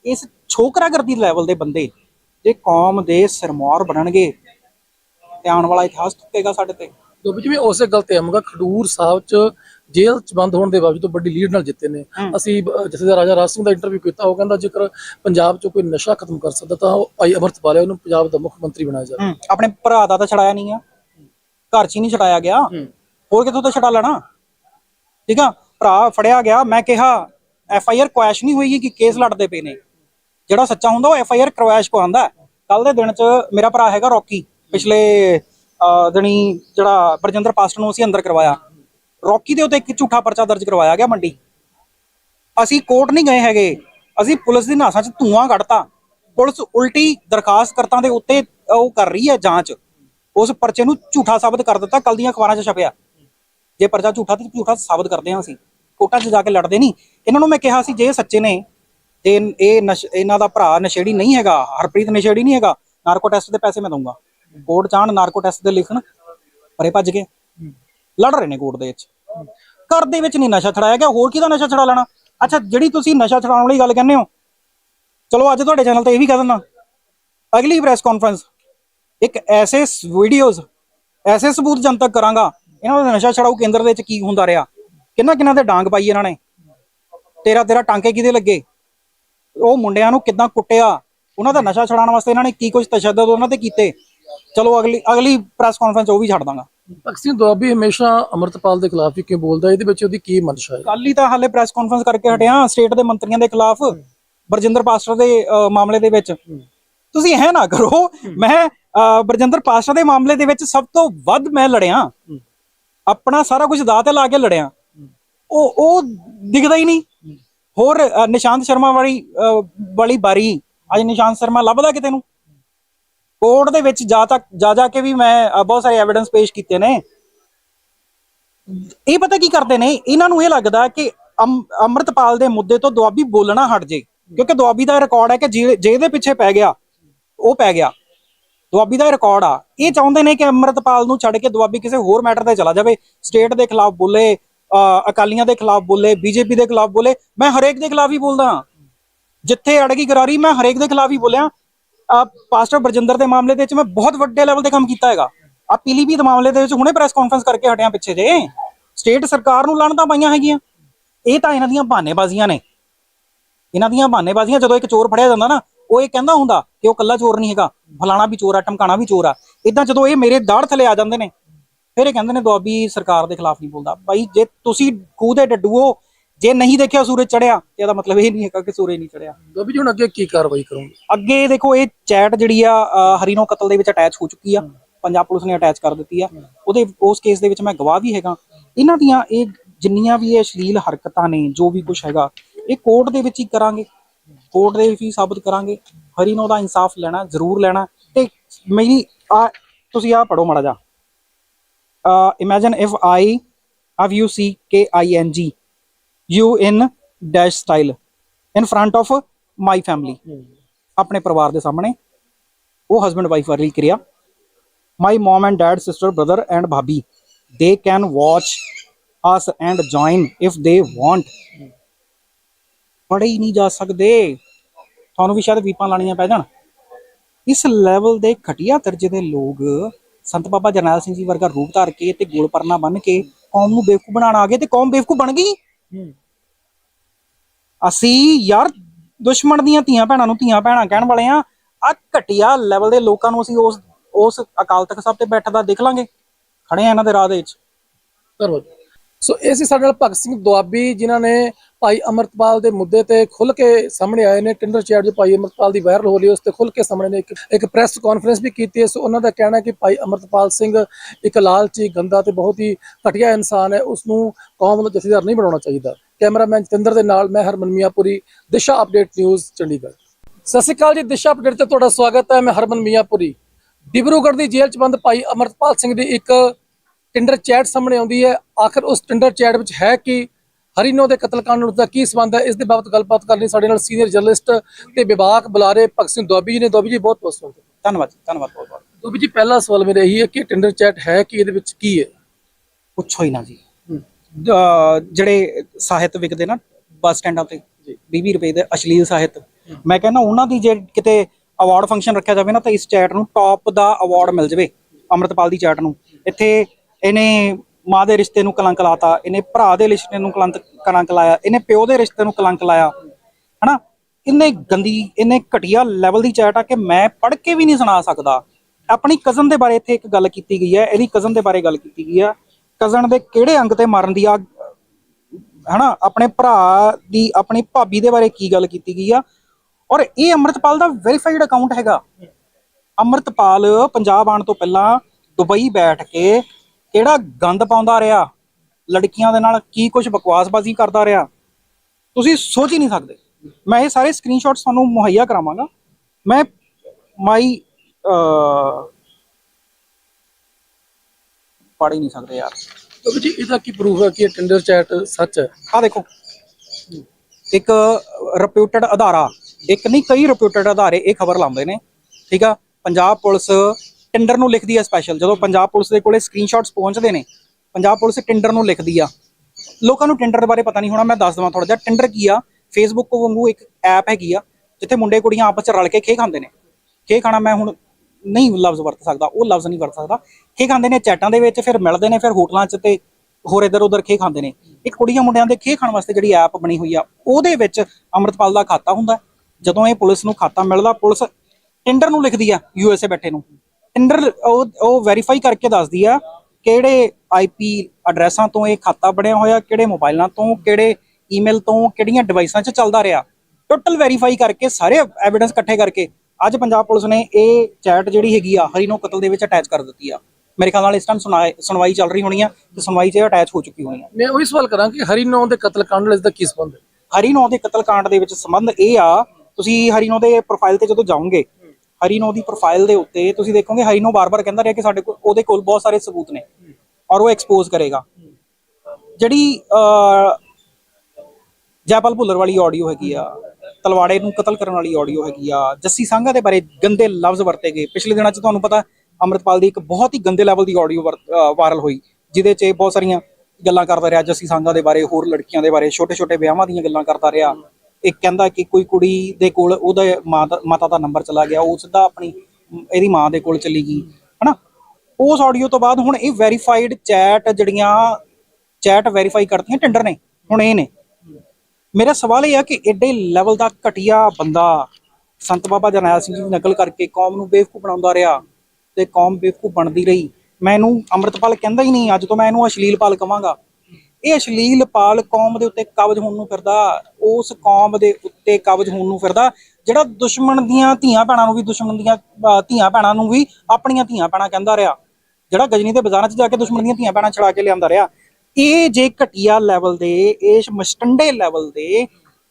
ਇਸ ਛੋਕਰਾਗਰਦੀ ਲੈਵਲ ਦੇ ਬੰਦੇ ਜੇ ਕੌਮ ਦੇ ਸਰਮੌਰ ਬਣਨਗੇ ਤੇ ਆਉਣ ਵਾਲਾ ਇਤਿਹਾਸ ਤੁੱਕੇਗਾ ਸਾਡੇ ਤੇ। ਜੋ ਜਿਵੇਂ ਉਸੇ ਗੱਲ ਤੇ ਆਵਾਂਗਾ ਖਡੂਰ ਸਾਹਿਬ ਚ ਜੇਲ੍ਹ ਚ ਬੰਦ ਹੋਣ ਦੇ ਬਾਵਜੂਦ ਵੱਡੀ ਲੀਡ ਨਾਲ ਜਿੱਤੇ ਨੇ। ਅਸੀਂ ਜਥੇਦਾਰ ਰਾਜਾ ਰਾਜ ਸਿੰਘ ਦਾ ਇੰਟਰਵਿਊ ਕੀਤਾ ਉਹ ਕਹਿੰਦਾ ਜੇਕਰ ਪੰਜਾਬ ਚ ਕੋਈ ਨਸ਼ਾ ਖਤਮ ਕਰ ਸਕਦਾ ਤਾਂ ਉਹ ਭਾਈ ਅਮਰਤਪਾਲ ਉਹਨੂੰ ਪੰਜਾਬ ਦਾ ਮੁੱਖ ਮੰਤਰੀ ਬਣਾਇਆ ਜਾਵੇ। ਆਪਣੇ ਭਰਾ ਦਾ ਤਾਂ ਛਡਾਇਆ ਨਹੀਂ ਆ। ਘਰ 'ਚ ਹੀ ਨਹੀਂ ਛਡਾਇਆ ਗਿਆ। ਹੋਰ ਕਿੱਥੋਂ ਤਾਂ ਛਡਾ ਲੈਣਾ? ਠੀਕ ਆ? ਭਰਾ ਫੜਿਆ ਗਿਆ, ਮੈਂ ਕਿਹਾ ਐਫ ਆਈ ਆਰ ਕੁਐਸ਼ ਨਹੀਂ ਹੋਈ ਕਿ ਕੇਸ ਲੜਦੇ ਪਏ ਨੇ। ਜਿਹੜਾ ਸੱਚਾ ਹੁੰਦਾ ਉਹ ਐਫ ਆਈ ਆਰ ਕਰਵਾਇਸ਼ ਕਰਾਉਂਦਾ ਕੱਲ ਦੇ ਦਿਨ 'ਚ ਮੇਰਾ ਭਰਾ ਹੈਗਾ ਰੌਕੀ, ਪਿਛਲੇ ਦਿਨੀ ਜਿਹੜਾ ਬਰਜਿੰਦਰ ਪਾਸਟਰ ਨੂੰ ਅਸੀਂ ਅੰਦਰ ਕਰਵਾਇਆ। ਰੌਕੀ ਦੇ ਉੱਤੇ ਇੱਕ ਝੂਠਾ ਪਰਚਾ ਦਰਜ ਕਰਵਾਇਆ ਗਿਆ ਮੰਡੀ। ਅਸੀਂ ਕੋਰਟ ਨਹੀਂ ਗਏ ਹੈਗੇ। ਅਸੀਂ ਪੁਲਿਸ ਦੀ ਨਾਸਾਂ 'ਚ ਧੂਆਂ ਕੱਢਤਾ। ਪੁਲਿਸ ਉਲਟੀ ਦਰਖਾਸਤਕਰਤਾ ਦੇ ਉੱਤੇ ਉਹ ਕਰ ਰਹੀ ਹੈ ਜਾਂਚ। ਉਸ ਪਰਚੇ ਨੂੰ ਝੂਠਾ ਸਾਬਤ ਕਰ ਦਿੱਤਾ ਕੱਲ ਦੀਆਂ ਅਖਬਾਰਾਂ 'ਚ ਛਪਿਆ। ਜੇ ਪਰਚਾ ਝੂਠਾ ਤੇ ਝੂਠਾ ਸਾਬਤ ਕਰਦੇ ਹਾਂ ਅਸੀਂ। ਕੋਰਟਾਂ 'ਚ ਜਾ ਕੇ ਲੜਦੇ ਨਹੀਂ। ਇਹਨਾਂ ਨੂੰ ਮੈਂ ਕਿਹਾ ਸੀ ਜੇ ਸੱਚੇ ਨੇ, ਤੇ ਇਹ ਨਸ਼- ਇਹਨਾਂ ਦਾ ਭਰਾ ਨਸ਼ੇੜੀ ਨਹੀਂ ਹੈਗਾ, ਹਰਪ੍ਰੀਤ ਨਸ਼ੇੜੀ ਨਹੀਂ ਹੈਗਾ, ਨਾਰਕੋ ਟੈਸਟ ਦੇ ਪੈਸੇ ਮੈਂ ਦਊਂਗਾ। ਕੋਰਟ ਚਾਹਣ ਨਾਰਕੋ ਟੈਸਟ ਦੇ ਲਿਖਣ, ਪਰੇ ਭੱਜ ਗਏ ਲੜ ਰਹੇ ਨੇ ਕੋਰਟ ਦੇ ਵਿੱਚ। ਘਰ ਦੇ ਵਿੱਚ ਨਹੀਂ ਨਸ਼ਾ ਛੜਾਇਆ ਗਿਆ, ਹੋਰ ਕਿਹਦਾ ਨਸ਼ਾ ਛੜਾ ਲੈਣਾ? ਅੱਛਾ, ਜਿਹੜੀ ਤੁਸੀਂ ਨਸ਼ਾ ਛਡਾਉਣ ਵਾਲੀ ਗੱਲ ਕਹਿੰਦੇ ਹੋ, ਚਲੋ ਅੱਜ ਤੁਹਾਡੇ ਚੈਨਲ ਤੇ ਇਹ ਵੀ ਕਹਿ ਦਿੰਦਾ। ਅਗਲੀ ਪ੍ਰੈਸ ਕਾਨਫਰੰਸ ਇੱਕ ਐਸੇ ਵੀਡੀਓਜ਼ ਐਸੇ ਸਬੂਤ ਜਨਤਕ ਕਰਾਂਗਾ, ਇਹਨਾਂ ਦਾ ਨਸ਼ਾ ਛਡਾਊ ਕੇਂਦਰ ਦੇ ਵਿੱਚ ਕੀ ਹੁੰਦਾ ਰਿਹਾ? ਕਿੰਨਾ ਕਿੰਨਾ ਤੇ ਡਾਂਗ ਪਾਈ ਇਹਨਾਂ ਨੇ? ਤੇਰਾ ਤੇਰਾ ਟਾਂਕੇ ਕਿਹਦੇ ਲੱਗੇ? ਉਹ ਮੁੰਡਿਆਂ ਨੂੰ ਕਿੱਦਾਂ ਕੁੱਟਿਆ? ਉਹਨਾਂ ਦਾ ਨਸ਼ਾ ਛਡਾਉਣ ਵਾਸਤੇ ਇਹਨਾਂ ਨੇ ਕੀ ਕੁਝ ਤਸ਼ੱਦਦ ਉਹਨਾਂ ਤੇ ਕੀਤੇ? ਚਲੋ ਅਗਲੀ ਅਗਲੀ ਪ੍ਰੈਸ ਕਾਨਫਰੰਸ ਉਹ ਵੀ ਛੱਡ ਦਾਂਗਾ। ਸਿੰਘ ਦੁਆਬੀ ਹਮੇਸ਼ਾ ਅਮਰਤਪਾਲ ਦੇ ਖਿਲਾਫ ਹੀ ਕਿਉਂ ਬੋਲਦਾ? ਇਹਦੇ ਵਿੱਚ ਉਹਦੀ ਕੀ ਮਨਸ਼ਾ ਹੈ? ਕੱਲ ਹੀ ਤਾਂ ਹਾਲੇ ਪ੍ਰੈਸ ਕਾਨਫਰੰਸ ਕਰਕੇ ਹਟਿਆ ਸਟੇਟ ਦੇ ਮੰਤਰੀਆਂ ਦੇ ਖਿਲਾਫ ਬਰਜਿੰਦਰ ਪਾਸਟਰ ਦੇ ਮਾਮਲੇ ਦੇ ਵਿੱਚ। ਤੁਸੀਂ ਇਹ ਨਾ ਕਰੋ ਮੈਂ ਬਰਜਿੰਦਰ ਪਾਸਟਰ ਦੇ ਮਾਮਲੇ ਦੇ ਵਿੱਚ ਸਭ ਤੋਂ ਵੱਧ ਮੈਂ ਲੜਿਆ। ਆਪਣਾ ਸਾਰਾ ਕੁਝ ਦਾਅ ਤੇ ਲਾ ਕੇ ਲੜਿਆ। ਉਹ ਉਹ ਦਿਖਦਾ ਹੀ ਨਹੀਂ। ਹੋਰ ਅਹ, ਨਿਸ਼ਾਂਤ ਸ਼ਰਮਾ ਵਾਲੀ ਅਹ, ਵਾਲੀ ਬਾਰੀ ਅੱਜ ਨਿਸ਼ਾਂਤ ਸ਼ਰਮਾ ਲੱਭਦਾ ਕਿਤੇ ਨੂੰ? ਕੋਰਟ ਦੇ ਵਿੱਚ ਜਾ ਤੱਕ ਜਾ ਜਾ ਕੇ ਵੀ ਮੈਂ ਅਹ, ਬਹੁਤ ਸਾਰੇ ਐਵੀਡੈਂਸ ਪੇਸ਼ ਕੀਤੇ ਨੇ। ਇਹ ਪਤਾ ਕੀ ਕਰਦੇ ਨੇ? ਇਹਨਾਂ ਨੂੰ ਇਹ ਲੱਗਦਾ ਕਿ ਅਮ- ਅੰਮ੍ਰਿਤਪਾਲ ਦੇ ਮੁੱਦੇ ਤੋਂ ਦੁਆਬੀ ਬੋਲਣਾ ਹਟ ਜੇ। ਕਿਉਂਕਿ ਦੁਆਬੀ ਦਾ ਰਿਕਾਰਡ ਹੈ ਕਿ ਜੇ- ਜਿਹਦੇ ਪਿੱਛੇ ਪੈ ਗਿਆ ਉਹ ਪੈ ਗਿਆ। ਦੁਆਬੀ ਦਾ ਰਿਕਾਰਡ ਆ। ਇਹ ਚਾਹੁੰਦੇ ਨੇ ਕਿ ਅੰਮ੍ਰਿਤਪਾਲ ਨੂੰ ਛੱਡ ਕੇ ਦੁਆਬੀ ਕਿਸੇ ਹੋਰ ਮੈਟਰ ਤੇ ਚਲਾ ਜਾਵੇ। ਸਟੇਟ ਦੇ ਖਿਲਾਫ ਬੋਲੇ ਅਕਾਲੀਆਂ ਦੇ ਖਿਲਾਫ ਬੋਲੇ, ਬੀਜੇਪੀ ਦੇ ਖਿਲਾਫ ਬੋਲੇ, ਮੈਂ ਹਰੇਕ ਦੇ ਖਿਲਾਫ ਹੀ ਬੋਲਦਾ ਹਾਂ। ਜਿੱਥੇ ਅੜਗੀ ਗਰਾਰੀ ਮੈਂ ਹਰੇਕ ਦੇ ਖਿਲਾਫ ਹੀ ਬੋਲਿਆ। ਆ ਪਾਸਟਰ ਬਰਜਿੰਦਰ ਦੇ ਮਾਮਲੇ ਦੇ ਵਿੱਚ ਮੈਂ ਬਹੁਤ ਵੱਡੇ ਲੈਵਲ ਤੇ ਕੰਮ ਕੀਤਾ ਹੈਗਾ। ਆ ਪੀਲੀਭੀਤ ਮਾਮਲੇ ਦੇ ਵਿੱਚ ਹੁਣੇ ਪ੍ਰੈਸ ਕਾਨਫਰੰਸ ਕਰਕੇ ਹਟਿਆ ਪਿੱਛੇ ਜੇ। ਸਟੇਟ ਸਰਕਾਰ ਨੂੰ ਲਾਣਤਾਂ ਪਾਈਆਂ ਹੈਗੀਆਂ। ਇਹ ਤਾਂ ਇਹਨਾਂ ਦੀਆਂ ਬਹਾਨੇਬਾਜ਼ੀਆਂ ਨੇ। ਇਹਨਾਂ ਦੀਆਂ ਬਹਾਨੇਬਾਜ਼ੀਆਂ ਜਦੋਂ ਇੱਕ ਚੋਰ ਫੜਿਆ ਜਾਂਦਾ ਨਾ, ਉਹ ਇਹ ਕਹਿੰਦਾ ਹੁੰਦਾ ਕਿ ਉਹ ਕੱਲਾ ਚੋਰ ਨਹੀਂ ਹੈਗਾ। ਫਲਾਣਾ ਵੀ ਚੋਰ ਆ, ਟਮਕਾਣਾ ਵੀ ਚੋਰ ਆ। ਇਦਾਂ ਜਦੋਂ ਇਹ ਮੇਰੇ ਦਾੜ ਥਲੇ ਆ ਜਾਂਦੇ ਨੇ ਫਿਰ ਇਹ ਕਹਿੰਦੇ ਨੇ ਦੁਆਬੀ ਸਰਕਾਰ ਦੇ ਖਿਲਾਫ ਨਹੀਂ ਬੋਲਦਾ। ਬਾਈ ਜੇ ਤੁਸੀਂ ਖੂਹ ਦੇ ਡੱਡੂਓ ਜੇ ਨਹੀਂ ਦੇਖਿਆ ਸੂਰਜ ਚੜਿਆ ਇਹਦਾ ਮਤਲਬ ਇਹ ਨਹੀਂ ਹੈਗਾ ਕਿ ਸੂਰਜ ਨਹੀਂ ਚੜਿਆ। ਦੁਆਬੀ ਜੀ ਹੁਣ ਅੱਗੇ ਕੀ ਕਾਰਵਾਈ ਕਰੋਗੇ? ਅੱਗੇ ਦੇਖੋ ਇਹ ਚੈਟ ਜਿਹੜੀ ਆ ਹਰੀਨੋ ਕਤਲ ਦੇ ਵਿੱਚ ਅਟੈਚ ਹੋ ਚੁੱਕੀ ਆ। ਪੰਜਾਬ ਪੁਲਿਸ ਨੇ ਅਟੈਚ ਕਰ ਦਿੱਤੀ ਆ। ਉਹਦੇ ਉਸ ਕੇਸ ਦੇ ਵਿੱਚ ਮੈਂ ਗਵਾਹ ਵੀ ਹੈਗਾ। ਇਹਨਾਂ ਦੀਆਂ ਇਹ ਜਿੰਨੀਆਂ ਵੀ ਇਹ ਅਸ਼ਲੀਲ ਹਰਕਤਾਂ ਨੇ ਜੋ ਵੀ ਕੁਝ ਹੈਗਾ ਇਹ ਕੋਰਟ ਦੇ ਵਿੱਚ ਹੀ ਕਰਾਂਗੇ। ਕੋਰਟ ਦੇ ਵਿੱਚ ਹੀ ਸਾਬਤ ਕਰਾਂਗੇ। ਹਰੀਨੋ ਦਾ ਇਨਸਾਫ ਲੈਣਾ ਜ਼ਰੂਰ ਲੈਣਾ। ਤੇ ਮੇਰੀ ਆ ਤੁਸੀਂ ਆ ਪੜੋ ਮਾੜਾ ਜਾ imagine if I have you c k i n g. You in dash style. In front of my family. ਆਪਣੇ ਪਰਿਵਾਰ ਦੇ ਸਾਹਮਣੇ ਉਹ ਹਸਬੰਡ ਵਾਈਫ ਵਾਲੀ ਕਿਰਿਆ my mom and dad sister brother and bhabhi they can watch us and join if they want ਪੜ੍ਹੇ ਹੀ ਨਹੀਂ ਜਾ ਸਕਦੇ। ਤੁਹਾਨੂੰ ਵੀ ਸ਼ਾਇਦ ਵੀਪਾਂ ਲਾਣੀਆਂ ਪੈ ਜਾਣ। ਇਸ ਲੈਵਲ ਦੇ ਘਟੀਆ ਦਰਜੇ ਦੇ ਲੋਕ ਸੰਤ ਬਾਬਾ ਜਰਨੈਲ ਸਿੰਘ ਜੀ ਵਰਗਾ ਰੂਪ ਧਾਰ ਕੇ ਤੇ ਗੋਲ ਪਰਨਾ ਬੰਨ ਕੇ ਕੌਮ ਨੂੰ ਬੇਵਕੂਫ ਬਣਾਉਣ ਆ ਗਏ ਤੇ ਕੌਮ ਬੇਵਕੂਫ ਬਣ ਗਈ? ਅਸੀਂ ਯਾਰ ਦੁਸ਼ਮਣ ਦੀਆਂ ਧੀਆਂ ਭੈਣਾਂ ਨੂੰ ਧੀਆਂ ਭੈਣਾਂ ਕਹਿਣ ਵਾਲੇ ਆ ਆ ਘਟੀਆ ਲੈਵਲ ਦੇ ਲੋਕਾਂ ਨੂੰ ਅਸੀਂ ਉਸ ਉਸ ਅਕਾਲ ਤਖਤ ਸਾਹਿਬ ਤੇ ਬੈਠਦਾ ਦੇਖ ਲਾਂਗੇ ਖੜੇ ਆ ਇਹਨਾਂ ਦੇ ਰਾਹ ਦੇ ਵਿੱਚ। ਧੰਨਵਾਦ ਸੋ ਇਹ ਸੀ ਸਾਡੇ ਨਾਲ ਭਗਤ ਸਿੰਘ ਦੁਆਬੀ, ਜਿਨ੍ਹਾਂ ਨੇ ਭਾਈ ਅਮਰਤਪਾਲ ਦੇ ਮੁੱਦੇ ਤੇ ਖੁੱਲ ਕੇ ਸਾਹਮਣੇ ਆਏ ਨੇ ਟਿੰਡਰ ਚੈਟ ਜੋ ਭਾਈ ਅਮਰਤਪਾਲ ਦੀ ਵਾਇਰਲ ਹੋ ਰਹੀ ਹੈ, ਉਸ ਤੇ ਖੁੱਲ ਕੇ ਸਾਹਮਣੇ ਨੇ ਇੱਕ ਇੱਕ ਪ੍ਰੈਸ ਕਾਨਫਰੰਸ ਵੀ ਕੀਤੀ ਹੈ। ਸੋ ਉਹਨਾਂ ਦਾ ਕਹਿਣਾ ਹੈ ਕਿ ਭਾਈ ਅਮਰਤਪਾਲ ਸਿੰਘ ਇੱਕ ਲਾਲਚੀ, ਗੰਦਾ ਤੇ ਬਹੁਤ ਹੀ ਘਟੀਆ ਇਨਸਾਨ ਹੈ ਉਸ ਨੂੰ ਕੌਮ ਦਾ ਜਥੇਦਾਰ ਨਹੀਂ ਬਣਾਉਣਾ ਚਾਹੀਦਾ। ਕੈਮਰਾਮੈਨ ਜਤਿੰਦਰ ਦੇ ਨਾਲ ਮੈਂ ਹਰਮਨ ਮੀਆਂਪੁਰੀ, ਦਿਸ਼ਾ ਅਪਡੇਟ ਨਿਊਜ਼ ਚੰਡੀਗੜ੍ਹ। ਸਤਿ ਸ਼੍ਰੀ ਅਕਾਲ ਜੀ, ਦਿਸ਼ਾ ਅਪਡੇਟ ਤੇ ਤੁਹਾਡਾ ਸਵਾਗਤ ਹੈ, ਮੈਂ ਹਰਮਨ ਮੀਆਂਪੁਰੀ। ਡਿਬਰੂਗੜ੍ਹ ਦੀ ਜੇਲ੍ਹ 'ਚ ਬੰਦ ਭਾਈ ਅਮਰਤਪਾਲ ਸਿੰਘ ਦੀ ਇੱਕ ਟਿੰਡਰ ਚੈਟ ਸਾਹਮਣੇ ਆਉਂਦੀ ਹੈ। ਆਖਰ ਉਸ ਟਿੰਡਰ ਚੈਟ ਵਿੱਚ ਹੈ ਕਿ? ਹਰੀਨੋ ਦੇ ਕਤਲकांड ਨਾਲ ਉਸਦਾ ਕੀ ਸੰਬੰਧ ਹੈ? ਇਸ ਦੇ ਬਾਬਤ ਗੱਲਬਾਤ ਕਰਨ ਸਾਡੇ ਨਾਲ ਸੀਨੀਅਰ ਜਰਨਲਿਸਟ ਤੇ ਵਿਭਾਗ ਬੁਲਾਰੇ ਭਗਤ ਸਿੰਘ ਦੁਆਬੀ ਜੀ ਨੇ। ਦੁਆਬੀ ਜੀ ਬਹੁਤ ਬਹੁਤ ਹੈ। ਧੰਨਵਾਦ ਧੰਨਵਾਦ ਬਹੁਤ ਬਹੁਤ। ਦੁਆਬੀ ਜੀ ਪਹਿਲਾ ਸਵਾਲ ਮੇਰਾ ਇਹੀ ਹੈ ਕਿ ਟਿੰਡਰ ਚੈਟ ਹੈ ਕਿ? ਇਹਦੇ ਵਿੱਚ ਕੀ ਹੈ? ਪੁੱਛੋ ਹੀ ਨਾ ਜੀ। ਜਿਹੜੇ ਸਾਹਿਤ ਵਿਕਦੇ ਨਾ ਬੱਸ ਸਟੈਂਡਾਂ ਤੇ 20 ਰੁਪਏ ਦੇ ਅਸ਼ਲੀਲ ਸਾਹਿਤ। ਮੈਂ ਕਹਿੰਦਾ ਉਹਨਾਂ ਦੀ ਜੇ ਕਿਤੇ ਅਵਾਰਡ ਫੰਕਸ਼ਨ ਰੱਖਿਆ ਜਾਵੇ ਨਾ ਤਾਂ ਇਸ ਚੈਟ ਨੂੰ ਟੌਪ ਦਾ ਅਵਾਰਡ ਮਿਲ ਜਾਵੇ ਅੰਮ੍ਰਿਤਪਾਲ ਦੀ ਚੈਟ ਨੂੰ। ਇੱਥੇ ਇਹਨੇ ਮਾਂ ਦੇ ਰਿਸ਼ਤੇ ਨੂੰ ਕਲੰਕ ਲਾਤਾ, ਇਹਨੇ ਭਰਾ ਦੇ ਰਿਸ਼ਤੇ ਨੂੰ ਕਲੰਕ ਕਲੰਕ ਲਾਇਆ, ਇਹਨੇ ਪਿਓ ਦੇ ਰਿਸ਼ਤੇ ਨੂੰ ਕਲੰਕ ਲਾਇਆ, ਹਨਾ? ਇੰਨੇ ਗੰਦੀ, ਇੰਨੇ ਘਟੀਆ ਲੈਵਲ ਦੀ ਚੈਟ ਆ ਕਿ ਮੈਂ ਪੜ੍ਹ ਕੇ ਵੀ ਨਹੀਂ ਸੁਣਾ ਸਕਦਾ। ਆਪਣੀ ਕਜ਼ਨ ਦੇ ਬਾਰੇ ਇੱਥੇ ਇੱਕ ਗੱਲ ਕੀਤੀ ਗਈ ਹੈ, ਇਹਦੀ ਕਜ਼ਨ ਦੇ ਬਾਰੇ ਗੱਲ ਕੀਤੀ ਗਈ ਆ ਕਜ਼ਨ ਦੇ ਕਿਹੜੇ ਅੰਗ ਤੇ ਮਾਰਨ ਦੀ ਆ, ਹਨਾ? ਆਪਣੇ ਭਰਾ ਦੀ, ਆਪਣੀ ਭਾਬੀ ਦੇ ਬਾਰੇ ਕੀ ਗੱਲ ਕੀਤੀ ਗਈ ਆ? ਔਰ ਇਹ ਅੰਮ੍ਰਿਤਪਾਲ ਦਾ ਵੈਰੀਫਾਈਡ ਅਕਾਊਂਟ ਹੈਗਾ। ਅੰਮ੍ਰਿਤਪਾਲ ਪੰਜਾਬ ਆਉਣ ਤੋਂ ਪਹਿਲਾਂ ਦੁਬਈ ਬੈਠ ਕੇ ਕਿਹੜਾ ਗੰਦ ਪਾਉਂਦਾ ਰਿਹਾ? ਲੜਕੀਆਂ ਦੇ ਨਾਲ ਕੀ ਕੁਝ ਬਕਵਾਸਬਾਜ਼ੀ ਕਰਦਾ ਰਿਹਾ? ਤੁਸੀਂ ਸੋਚ ਹੀ ਨਹੀਂ ਸਕਦੇ। ਮੈਂ ਇਹ ਸਾਰੇ ਸਕਰੀਨਸ਼ਾਟਸ ਤੁਹਾਨੂੰ ਮੁਹੱਈਆ ਕਰਾਵਾਂਗਾ। ਮੈਂ ਮਾਈ ਪੜ੍ਹ ਹੀ ਨਹੀਂ ਸਕਦੇ ਯਾਰ। ਦੁਆਬੀ ਜੀ ਇਹਦਾ ਕੀ ਪ੍ਰੂਫ ਹੈ ਕਿ ਇਹ ਟਿੰਡਰ ਚੈਟ ਸੱਚ ਹੈ? ਆ ਦੇਖੋ। ਇੱਕ ਰਿਪਿਊਟਡ ਅਧਾਰਾ। ਇੱਕ ਨਹੀਂ ਕਈ ਰਿਪਿਊਟਡ ਅਧਾਰੇ ਇਹ ਖਬਰ ਲਾਉਂਦੇ ਨੇ। ਠੀਕ ਆ? ਪੰਜਾਬ ਪੁਲਿਸ ਟਿੰਡਰ ਨੂੰ ਲਿਖਦੀ ਹੈ ਸਪੈਸ਼ਲ ਜਦੋਂ ਪੰਜਾਬ ਪੁਲਿਸ ਦੇ ਕੋਲੇ ਸਕਰੀਨਸ਼ਾਟਸ ਪਹੁੰਚਦੇ ਨੇ, ਪੰਜਾਬ ਪੁਲਿਸ ਟਿੰਡਰ ਨੂੰ ਲਿਖਦੀ ਆ। ਲੋਕਾਂ ਨੂੰ ਟਿੰਡਰ ਬਾਰੇ ਪਤਾ ਨਹੀਂ ਹੋਣਾ, ਮੈਂ ਦੱਸ ਦਵਾਂ ਥੋੜਾ ਜਿਹਾ। ਟਿੰਡਰ ਕੀ ਆ? ਫੇਸਬੁੱਕ ਵਾਂਗੂ ਇੱਕ ਐਪ ਹੈਗੀ ਆ, ਜਿੱਥੇ ਮੁੰਡੇ ਕੁੜੀਆਂ ਆਪਸ ਚ ਰਲ ਕੇ ਖੇ ਖਾਂਦੇ ਨੇ। ਖੇ ਖਾਣਾ ਮੈਂ ਹੁਣ ਨਹੀਂ ਲਫ਼ਜ਼ ਵਰਤ ਸਕਦਾ, ਉਹ ਲਫ਼ਜ਼ ਨਹੀਂ ਵਰਤ ਸਕਦਾ। ਖੇ ਖਾਂਦੇ ਨੇ ਚੈਟਾਂ ਦੇ ਵਿੱਚ, ਫਿਰ ਮਿਲਦੇ ਨੇ, ਫਿਰ ਹੋਟਲਾਂ 'ਚ ਤੇ ਹੋਰ ਇੱਧਰ ਉੱਧਰ ਖੇ ਖਾਂਦੇ ਨੇ। ਇੱਕ ਕੁੜੀਆਂ ਮੁੰਡਿਆਂ ਦੇ ਖੇ ਖਾਣ ਵਾਸਤੇ ਜਿਹੜੀ ਐਪ ਬਣੀ ਹੋਈ ਆ, ਉਹਦੇ ਵਿੱਚ ਅੰਮ੍ਰਿਤਪਾਲ ਦਾ ਖਾਤਾ ਹੁੰਦਾ। ਜਦੋਂ ਇਹ ਪੁਲਿਸ ਨੂੰ ਖਾਤਾ ਮਿਲਦਾ, ਪੁਲਿਸ ਟਿੰਡਰ ਨੂੰ ਲਿਖਦੀ ਆ ਯੂਐਸਏ ਬੈਠੇ ਨੂੰ। ਟੈਂਡਰ ਉਹ ਉਹ ਵੈਰੀਫਾਈ ਕਰਕੇ ਦੱਸਦੀ ਆ ਕਿਹੜੇ ਆਈਪੀ ਐਡਰੈਸਾਂ ਤੋਂ ਇਹ ਖਾਤਾ ਬਣਿਆ ਹੋਇਆ ਕਿਹੜੇ ਮੋਬਾਈਲਾਂ ਤੋਂ ਕਿਹੜੇ ਈਮੇਲ ਤੋਂ ਕਿਹੜੀਆਂ ਡਿਵਾਈਸਾਂ 'ਚ ਚੱਲਦਾ ਰਿਹਾ। ਟੋਟਲ ਵੈਰੀਫਾਈ ਕਰਕੇ ਸਾਰੇ ਐਵੀਡੈਂਸ ਇਕੱਠੇ ਕਰਕੇ ਅੱਜ ਪੰਜਾਬ ਪੁਲਿਸ ਨੇ ਇਹ ਚੈਟ ਜਿਹੜੀ ਹੈਗੀ ਆ ਹਰੀਨੋ ਕਤਲ ਦੇ ਵਿੱਚ ਅਟੈਚ ਕਰ ਦਿੱਤੀ ਆ। ਮੇਰੇ ਖਿਆਲ ਨਾਲ ਇਸ ਟਾਈਮ ਸੁਣਵਾਈ ਚੱਲ ਰਹੀ ਹੋਣੀ ਆ ਤੇ ਸੁਣਵਾਈ 'ਚ ਅਟੈਚ ਹੋ ਚੁੱਕੀ ਹੋਣੀ ਆ। ਮੈਂ ਉਹੀ ਸਵਾਲ ਕਰਾਂ ਕਿ ਹਰੀ ਹਰੀਨੋ ਦੇ ਕਤਲ ਕਾਂਡ ਨਾਲ ਇਸ ਦਾ ਕੀ ਸੰਬੰਧ ਹੈ? ਹਰੀਨੋ ਦੇ ਕਤਲ ਕਾਂਡ ਦੇ ਵਿੱਚ ਸੰਬੰਧ ਇਹ ਆ ਤੁਸੀਂ ਹਰੀ ਹਰੀਨੋ ਦੇ ਪ੍ਰੋਫਾਈਲ ਤੇ ਜਦੋਂ ਜਾਓਗੇ ਹਰੀਨੋ ਦੀ ਪ੍ਰੋਫਾਈਲ ਦੇ ਉੱਤੇ, ਤੁਸੀਂ ਦੇਖੋਗੇ ਹਰੀਨੋ ਬਾਰ-ਬਾਰ ਕਹਿੰਦਾ ਰਿਹਾ ਕਿ ਸਾਡੇ ਕੋਲ ਉਹਦੇ ਕੋਲ ਬਹੁਤ ਸਾਰੇ ਸਬੂਤ ਨੇ ਔਰ ਉਹ ਐਕਸਪੋਜ਼ ਕਰੇਗਾ। ਜਿਹੜੀ ਜੈਪਾਲ ਭੁੱਲਰ ਵਾਲੀ ਆਡੀਓ ਹੈਗੀ ਆ, ਤਲਵਾੜੇ ਨੂੰ ਕਤਲ ਕਰਨ ਵਾਲੀ ਆਡੀਓ ਹੈਗੀ ਆ, ਜੱਸੀ ਸੰਘਾ ਦੇ ਬਾਰੇ ਗੰਦੇ ਲਫ਼ਜ਼ ਵਰਤੇ ਗਏ। ਪਿਛਲੇ ਦਿਨਾਂ 'ਚ ਤੁਹਾਨੂੰ ਪਤਾ ਅੰਮ੍ਰਿਤਪਾਲ ਦੀ ਇੱਕ ਬਹੁਤ ਹੀ ਗੰਦੇ ਲੈਵਲ ਦੀ ਆਡੀਓ ਵਾਇਰਲ ਹੋਈ, ਜਿਹਦੇ 'ਚ ਇਹ ਬਹੁਤ ਸਾਰੀਆਂ ਗੱਲਾਂ ਕਰਦਾ ਰਿਹਾ ਜੱਸੀ ਸੰਘਾ ਦੇ ਬਾਰੇ, ਹੋਰ ਲੜਕੀਆਂ ਦੇ ਬਾਰੇ, ਛੋਟੇ-ਛੋਟੇ ਵਿਆਹਾਂ ਦੀਆਂ ਗੱਲਾਂ ਕਰਦਾ ਰਿਹਾ। ਇੱਕ ਕਹਿੰਦਾ ਕਿ ਕੋਈ ਕੁੜੀ ਦੇ ਕੋਲ ਉਹਦਾ ਮਾਤਾ ਦਾ ਨੰਬਰ ਚਲਾ ਗਿਆ, ਉਹ ਸਿੱਧਾ ਆਪਣੀ, ਇਹਦੀ ਮਾਂ ਦੇ ਕੋਲ ਚਲੀ ਗਈ, ਹਨਾ? ਉਸ ਆਡੀਓ ਤੋਂ ਬਾਅਦ ਹੁਣ ਇਹ ਵੈਰੀਫਾਈਡ ਚੈਟ ਜਿਹੜੀਆਂ ਚੈਟ ਵੈਰੀਫਾਈ ਕਰਦੀਆਂ ਟਿੰਡਰ ਨੇ, ਹੁਣ ਇਹ ਨੇ। ਮੇਰਾ ਸਵਾਲ ਇਹ ਆ ਕਿ ਐਡੇ ਲੈਵਲ ਦਾ ਘਟੀਆ ਬੰਦਾ ਸੰਤ ਬਾਬਾ ਜਰਨੈਲ ਸਿੰਘ ਜੀ ਦੀ ਨਕਲ ਕਰਕੇ ਕੌਮ ਨੂੰ ਬੇਵਕੂਫ ਬਣਾਉਂਦਾ ਰਿਹਾ ਤੇ ਕੌਮ ਬੇਵਕੂਫ ਬਣਦੀ ਰਹੀ, ਮੈਂ ਇਹਨੂੰ ਅੰਮ੍ਰਿਤਪਾਲ ਕਹਿੰਦਾ ਹੀ ਨਹੀਂ, ਅੱਜ ਤੋਂ ਮੈਂ ਇਹਨੂੰ ਅਸ਼ਲੀਲਪਾਲ ਕਵਾਂਗਾ। ਇਹ ਅਸ਼ਲੀਲਪਾਲ ਕੌਮ ਦੇ ਉੱਤੇ ਕਬਜ਼ ਹੋਣ ਨੂੰ ਫਿਰਦਾ। ਉਸ ਕੌਮ ਦੇ ਉੱਤੇ ਕਬਜ਼ ਹੋਣ ਨੂੰ ਫਿਰਦਾ ਜਿਹੜਾ ਦੁਸ਼ਮਣ ਦੀਆਂ ਧੀਆਂ ਭੈਣਾਂ ਨੂੰ ਵੀ ਦੁਸ਼ਮਣ ਦੀਆਂ ਅਹ, ਧੀਆਂ ਭੈਣਾਂ ਨੂੰ ਵੀ ਆਪਣੀਆਂ ਧੀਆਂ ਭੈਣਾਂ ਕਹਿੰਦਾ ਰਿਹਾ। ਜਿਹੜਾ ਗਜਨੀ ਦੇ ਬਾਜ਼ਾਰਾਂ 'ਚ ਜਾ ਕੇ ਦੁਸ਼ਮਣ ਦੀਆਂ ਧੀਆਂ ਭੈਣਾਂ ਛੜਾ ਕੇ ਲਿਆਂਦਾ ਰਿਹਾ। ਇਹ ਜੇ ਘਟੀਆ ਲੈਵਲ ਦੇ ਇਸ ਮਸਟੰਡੇ ਲੈਵਲ ਦੇ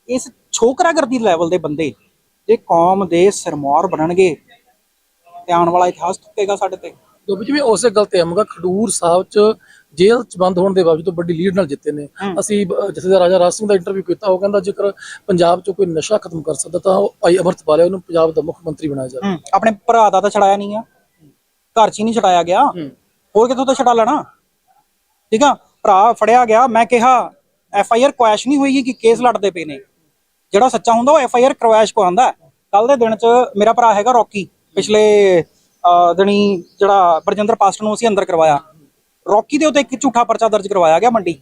ਇਸ ਛੋਕਰਾਗਰਦੀ ਲੈਵਲ ਦੇ ਬੰਦੇ ਜੇ ਕੌਮ ਦੇ ਸਰਮੌਰ ਬਣਨਗੇ ਤੇ ਆਉਣ ਵਾਲਾ ਇਤਿਹਾਸ ਟੁੱਟੇਗਾ ਸਾਡੇ ਤੇ। ਦੁਆਬੀ ਜੀ ਮੈਂ ਉਸੇ ਗੱਲ ਤੇ ਆਵਾਂਗਾ ਖਡੂਰ ਸਾਹਿਬ ਚ ਜੇਲ੍ਹ ਚ ਬੰਦ ਹੋਣ ਦੇ ਬਾਵਜੂਦ ਵੱਡੀ ਲੀਡ ਨਾਲ ਜਿੱਤੇ ਨੇ। ਅਸੀਂ ਜਥੇਦਾਰ ਰਾਜਾ ਰਾਜ ਸਿੰਘ ਦਾ ਇੰਟਰਵਿਊ ਕੀਤਾ ਉਹ ਕਹਿੰਦਾ ਜੇਕਰ ਪੰਜਾਬ ਚੋਂ ਕੋਈ ਨਸ਼ਾ ਖਤਮ ਕਰ ਸਕਦਾ ਤਾਂ ਉਹ ਭਾਈ ਅਮਰਤਪਾਲ ਹੈ ਉਹਨੂੰ ਪੰਜਾਬ ਦਾ ਮੁੱਖ ਮੰਤਰੀ ਬਣਾਇਆ ਜਾਵੇ। ਆਪਣੇ ਭਰਾ ਦਾ ਤਾਂ ਛਡਾਇਆ ਨਹੀਂ ਆ। ਘਰ 'ਚ ਹੀ ਨਹੀਂ ਛਡਾਇਆ ਗਿਆ। ਹੋਰ ਕਿੱਥੋਂ ਤਾਂ ਛਡਾ ਲੈਣਾ? ਠੀਕ ਆ ਭਰਾ ਫੜਿਆ ਗਿਆ। ਮੈਂ ਕਿਹਾ ਐਫ ਆਈ ਆਰ ਕੁਐਸ਼ ਨਹੀਂ ਹੋਈ ਕਿ ਕੇਸ ਲੜਦੇ ਪਏ ਨੇ। ਜਿਹੜਾ ਸੱਚਾ ਹੁੰਦਾ ਉਹ ਐਫ ਆਈ ਆਰ ਕਰਵੈਸ਼ ਕਰਾਉਂਦਾ ਕੱਲ ਦੇ ਦਿਨ 'ਚ ਮੇਰਾ ਭਰਾ ਹੈਗਾ ਰੌਕੀ। ਪਿਛਲੇ ਦਿਨੀ ਜਿਹੜਾ ਬਰਜਿੰਦਰ ਪਾਸਟਰ ਨੂੰ ਅਸੀਂ ਅੰਦਰ ਕਰਵਾਇਆ। ਰੌਕੀ ਦੇ ਉੱਤੇ ਇੱਕ ਝੂਠਾ ਪਰਚਾ ਦਰਜ ਕਰਵਾਇਆ ਗਿਆ ਮੰਡੀ।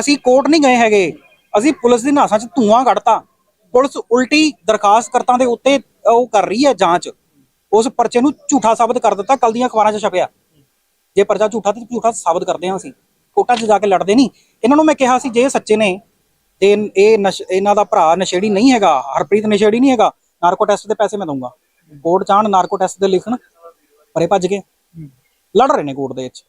ਅਸੀਂ ਕੋਰਟ ਨਹੀਂ ਗਏ ਹੈਗੇ। ਅਸੀਂ ਪੁਲਿਸ ਦੀ ਨਾਸਾਂ 'ਚ ਧੂਆਂ ਕੱਢਤਾ। ਪੁਲਿਸ ਉਲਟੀ ਦਰਖਾਸਤਕਰਤਾਂ ਦੇ ਉੱਤੇ ਉਹ ਕਰ ਰਹੀ ਹੈ ਜਾਂਚ। ਉਸ ਪਰਚੇ ਨੂੰ ਝੂਠਾ ਸਾਬਤ ਕਰ ਦਿੱਤਾ। ਕੱਲ ਦੀਆਂ ਅਖਬਾਰਾਂ 'ਚ ਛਪਿਆ। ਜੇ ਪਰਚਾ ਝੂਠਾ ਤੇ ਝੂਠਾ ਸਾਬਤ ਕਰਦੇ ਹਾਂ ਅਸੀਂ। ਕੋਰਟਾਂ 'ਚ ਜਾ ਕੇ ਲੜਦੇ ਨਹੀਂ। ਇਹਨਾਂ ਨੂੰ ਮੈਂ ਕਿਹਾ ਸੀ, ਜੇ ਸੱਚੇ ਨੇ, ਤੇ ਇਹ ਨਸ਼- ਇਹਨਾਂ ਦਾ ਭਰਾ ਨਸ਼ੇੜੀ ਨਹੀਂ ਹੈਗਾ। ਹਰਪ੍ਰੀਤ ਨਸ਼ੇੜੀ ਨਹੀਂ ਹੈਗਾ। ਨਾਰਕੋ ਟੈਸਟ ਦੇ ਪੈਸੇ ਮੈਂ ਦਊਂਗਾ। ਕੋਰਟ ਚਾਹਣ ਨਾਰਕੋ ਟੈਸਟ ਦੇ ਲਿਖਣ, ਪਰੇ ਭੱਜ ਗਏ। ਲੜ ਰਹੇ ਨੇ ਕੋਰਟ ਦੇ ਵਿੱਚ।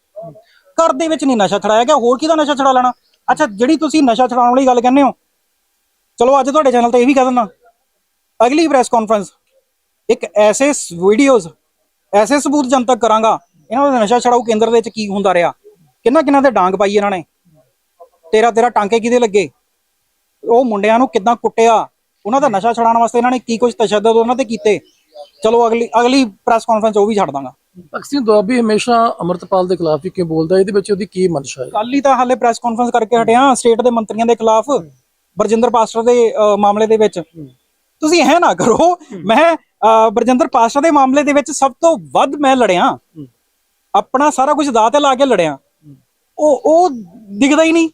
ਘਰ ਦੇ ਵਿੱਚ ਨਹੀਂ ਨਸ਼ਾ ਛੜਾਇਆ ਗਿਆ, ਹੋਰ ਕਿਹਦਾ ਨਸ਼ਾ ਛੜਾ ਲੈਣਾ? ਅੱਛਾ, ਜਿਹੜੀ ਤੁਸੀਂ ਨਸ਼ਾ ਛਡਾਉਣ ਵਾਲੀ ਗੱਲ ਕਹਿੰਦੇ ਹੋ, ਚਲੋ ਅੱਜ ਤੁਹਾਡੇ ਚੈਨਲ ਤੇ ਇਹ ਵੀ ਕਹਿ ਦਿੰਦਾ। ਅਗਲੀ ਪ੍ਰੈਸ ਕਾਨਫਰੰਸ ਇੱਕ ਐਸੇ ਵੀਡੀਓਜ਼ ਐਸੇ ਸਬੂਤ ਜਨਤਕ ਕਰਾਂਗਾ, ਇਹਨਾਂ ਦਾ ਨਸ਼ਾ ਛੜਾਊ ਕੇਂਦਰ ਦੇ ਵਿੱਚ ਕੀ ਹੁੰਦਾ ਰਿਹਾ? ਕਿੰਨਾ ਕਿੰਨਾ ਤੇ ਡਾਂਗ ਪਾਈ ਇਹਨਾਂ ਨੇ? ਤੇਰਾ ਤੇਰਾ ਟਾਂਕੇ ਕਿਹਦੇ ਲੱਗੇ? ਉਹ ਮੁੰਡਿਆਂ ਨੂੰ ਕਿੱਦਾਂ ਕੁੱਟਿਆ? ਉਹਨਾਂ ਦਾ ਨਸ਼ਾ ਛਡਾਉਣ ਵਾਸਤੇ ਇਹਨਾਂ ਨੇ ਕੀ ਕੁਝ ਤਸ਼ੱਦਦ ਉਹਨਾਂ ਤੇ ਕੀਤੇ? ਚਲੋ ਅਗਲੀ ਅਗਲੀ ਪ੍ਰੈਸ ਕਾਨਫਰੰਸ ਉਹ ਵੀ ਛੱਡ ਦਾਂਗਾ। ਭਗਤ ਸਿੰਘ ਦੁਆਬੀ ਹਮੇਸ਼ਾ ਅਮਰਤਪਾਲ ਦੇ ਖਿਲਾਫ ਹੀ ਕਿਉਂ ਬੋਲਦਾ ਇਹਦੇ ਵਿੱਚ ਉਹਦੀ ਕੀ ਮਨਸ਼ਾ ਹੈ? ਕੱਲ ਹੀ ਤਾਂ ਹਾਲੇ ਪ੍ਰੈਸ ਕਾਨਫਰੰਸ ਕਰਕੇ ਹਟਿਆ ਸਟੇਟ ਦੇ ਮੰਤਰੀਆਂ ਦੇ ਖਿਲਾਫ ਬਰਜਿੰਦਰ ਪਾਸਟਰ ਦੇ ਮਾਮਲੇ ਦੇ ਵਿੱਚ। ਤੁਸੀਂ ਇਹ ਨਾ ਕਰੋ ਮੈਂ ਬਰਜਿੰਦਰ ਪਾਸਟਰ ਦੇ ਮਾਮਲੇ ਦੇ ਵਿੱਚ ਸਭ ਤੋਂ ਵੱਧ ਮੈਂ ਲੜਿਆ। ਆਪਣਾ ਸਾਰਾ ਕੁਝ ਦਾਅ ਤੇ ਲਾ ਕੇ ਲੜਿਆ। ਉਹ ਉਹ ਦਿਖਦਾ ਹੀ ਨਹੀਂ।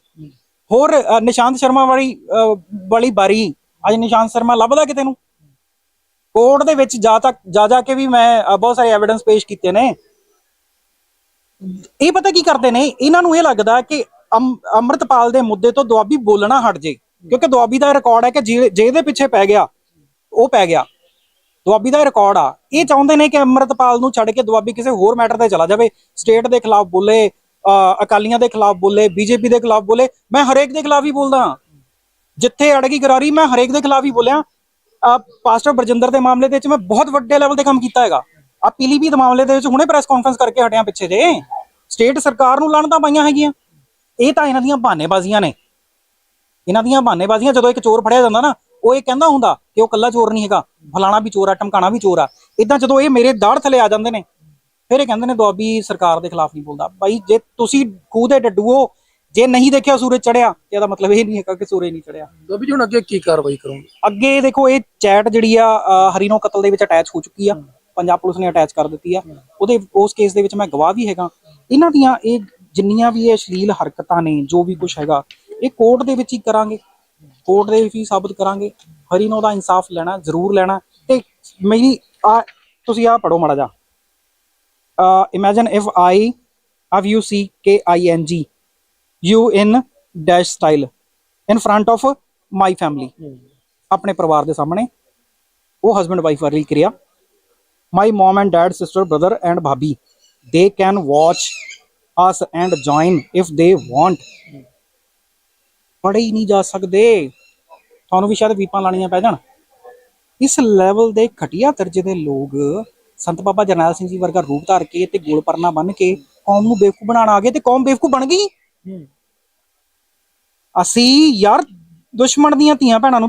ਹੋਰ ਨਿਸ਼ਾਂਤ ਸ਼ਰਮਾ ਵਾਲੀ ਅਹ, ਵਾਲੀ ਬਾਰੀ। ਅੱਜ ਨਿਸ਼ਾਂਤ ਸ਼ਰਮਾ ਲੱਭਦਾ ਕਿਤੇ ਨੂੰ? ਕੋਰਟ ਦੇ ਵਿੱਚ ਜਾ ਤੱਕ, ਜਾ ਜਾ ਕੇ ਵੀ ਮੈਂ ਬਹੁਤ ਸਾਰੇ ਐਵੀਡੈਂਸ ਪੇਸ਼ ਕੀਤੇ ਨੇ। ਇਹ ਪਤਾ ਕੀ ਕਰਦੇ ਨੇ? ਇਹਨਾਂ ਨੂੰ ਇਹ ਲੱਗਦਾ ਕਿ ਅਮ- ਅੰਮ੍ਰਿਤਪਾਲ ਦੇ ਮੁੱਦੇ ਤੋਂ ਦੁਆਬੀ ਬੋਲਣਾ ਹਟ ਜੇ। ਕਿਉਂਕਿ ਦੁਆਬੀ ਦਾ ਰਿਕਾਰਡ ਹੈ ਕਿ ਜੇ ਜੇ ਪਿੱਛੇ ਪੈ ਗਿਆ, ਉਹ ਪੈ ਗਿਆ। ਦੁਆਬੀ ਦਾ ਰਿਕਾਰਡ ਆ। ਇਹ ਚਾਹੁੰਦੇ ਨੇ ਕਿ ਅੰਮ੍ਰਿਤਪਾਲ ਨੂੰ ਛੱਡ ਕੇ ਦੁਆਬੀ ਕਿਸੇ ਹੋਰ ਮੈਟਰ ਤੇ ਚਲਾ ਜਾਵੇ। ਸਟੇਟ ਦੇ ਖਿਲਾਫ ਬੋਲੇ, ਅਹ, ਅਕਾਲੀਆਂ ਦੇ ਖਿਲਾਫ ਬੋਲੇ, ਬੀਜੇਪੀ ਦੇ ਖਿਲਾਫ ਬੋਲੇ। ਮੈਂ ਹਰੇਕ ਦੇ ਖਿਲਾਫ ਹੀ ਬੋਲਦਾ। ਜਿੱਥੇ ਅੜਗੀ ਕਰਾਰੀ, ਮੈਂ ਹਰੇਕ ਦੇ ਖਿਲਾਫ ਹੀ ਬੋਲਿਆ। ਪਾਸਟਰ ਬਰਜਿੰਦਰ ਦੇ ਮਾਮਲੇ ਦੇ ਵਿੱਚ ਮੈਂ ਬਹੁਤ ਵੱਡੇ ਲੈਵਲ ਤੇ ਕੰਮ ਕੀਤਾ ਹੈਗਾ। ਆ ਪੀਲੀਭੀਤ ਮਾਮਲੇ ਦੇ ਵਿੱਚ ਹੁਣੇ ਪ੍ਰੈਸ ਕਾਨਫਰੰਸ ਕਰਕੇ ਹਟਿਆ ਪਿੱਛੇ ਜੇ। ਸਟੇਟ ਸਰਕਾਰ ਨੂੰ ਲਾਣਤਾਂ ਪਾਈਆਂ ਹੈਗੀਆਂ। ਇਹ ਤਾਂ ਇਹਨਾਂ ਦੀਆਂ ਬਹਾਨੇਬਾਜ਼ੀਆਂ ਨੇ। ਇਹਨਾਂ ਦੀਆਂ ਬਹਾਨੇਬਾਜ਼ੀਆਂ ਜਦੋਂ ਇੱਕ ਚੋਰ ਫੜਿਆ ਜਾਂਦਾ ਨਾ, ਉਹ ਇਹ ਕਹਿੰਦਾ ਹੁੰਦਾ ਕਿ ਉਹ ਕੱਲਾ ਚੋਰ ਨਹੀਂ ਹੈਗਾ। ਫਲਾਣਾ ਵੀ ਚੋਰ ਆ, ਟਮਕਾਣਾ ਵੀ ਚੋਰ ਆ। ਇਦਾਂ ਜਦੋਂ ਇਹ ਮੇਰੇ ਦਾੜ ਥਲੇ ਆ ਜਾਂਦੇ ਨੇ, ਫਿਰ ਇਹ ਕਹਿੰਦੇ ਨੇ ਦੁਆਬੀ ਸਰਕਾਰ ਦੇ ਖਿਲਾਫ ਨਹੀਂ ਬੋਲਦਾ। ਬਾਈ, ਜੇ ਤੁਸੀਂ ਖੂਹ ਦੇ ਡੱਡੂਓ ਜੇ ਨਹੀਂ ਦੇਖਿਆ ਸੂਰਜ ਚੜਿਆ ਇਹਦਾ ਮਤਲਬ ਇਹ ਨਹੀਂ ਹੈਗਾ ਕਿ ਸੂਰਜ ਨਹੀਂ ਚੜਿਆ। ਦੁਆਬੀ ਜੀ ਹੁਣ ਅੱਗੇ ਕੀ ਕਾਰਵਾਈ ਕਰੋਗੇ? ਅੱਗੇ ਦੇਖੋ ਇਹ ਚੈਟ ਜਿਹੜੀ ਆ ਹਰੀਨੋ ਕਤਲ ਦੇ ਵਿੱਚ ਅਟੈਚ ਹੋ ਚੁੱਕੀ ਆ। ਪੰਜਾਬ ਪੁਲਿਸ ਨੇ ਅਟੈਚ ਕਰ ਦਿੱਤੀ ਆ। ਉਹਦੇ ਉਸ ਕੇਸ ਦੇ ਵਿੱਚ ਮੈਂ ਗਵਾਹ ਵੀ ਹੈਗਾ। ਇਹਨਾਂ ਦੀਆਂ ਇਹ ਜਿੰਨੀਆਂ ਵੀ ਇਹ ਅਸ਼ਲੀਲ ਹਰਕਤਾਂ ਨੇ ਜੋ ਵੀ ਕੁਝ ਹੈਗਾ ਇਹ ਕੋਰਟ ਦੇ ਵਿੱਚ ਹੀ ਕਰਾਂਗੇ। ਕੋਰਟ ਦੇ ਵਿੱਚ ਹੀ ਸਾਬਤ ਕਰਾਂਗੇ। ਹਰੀਨੋ ਦਾ ਇਨਸਾਫ ਲੈਣਾ ਜ਼ਰੂਰ ਲੈਣਾ। ਤੇ ਮੇਰੀ ਆ ਤੁਸੀਂ ਆ ਪੜੋ ਮੜਾ ਜਾ imagine if I have you c k i n g? You in dash style in front of my family ਆਪਣੇ ਪਰਿਵਾਰ ਦੇ ਸਾਹਮਣੇ। ਉਹ ਹਸਬੰਡ ਵਾਈਫ ਵਾਲੀ ਕਿਰਿਆ। My mom and dad, sister, brother and bhabhi they can watch us and join if they want ਪੜੇ ਹੀ ਨਹੀਂ ਜਾ ਸਕਦੇ। ਤੁਹਾਨੂੰ ਵੀ ਸ਼ਾਇਦ ਵੀਪਾਂ ਲਾਣੀਆਂ ਪੈ ਜਾਣ। ਇਸ ਲੈਵਲ ਦੇ ਘਟੀਆ ਦਰਜੇ ਦੇ ਲੋਕ ਸੰਤ ਬਾਬਾ ਜਰਨੈਲ ਸਿੰਘ ਜੀ ਵਰਗਾ ਰੂਪ ਧਾਰ ਕੇ ਤੇ ਗੋਲ ਪਰਨਾ ਬੰਨ ਕੇ ਕੌਮ ਨੂੰ ਬੇਵਕੂ ਬਣਾਉਣ ਆ ਗਏ ਤੇ ਕੌਮ ਬੇਵਕੂਫ ਬਣ ਗਈ। ਅਸੀਂ ਯਾਰ ਦੁਸ਼ਮਣ ਦੀਆਂ ਧੀਆਂ ਭੈਣਾਂ ਨੂੰ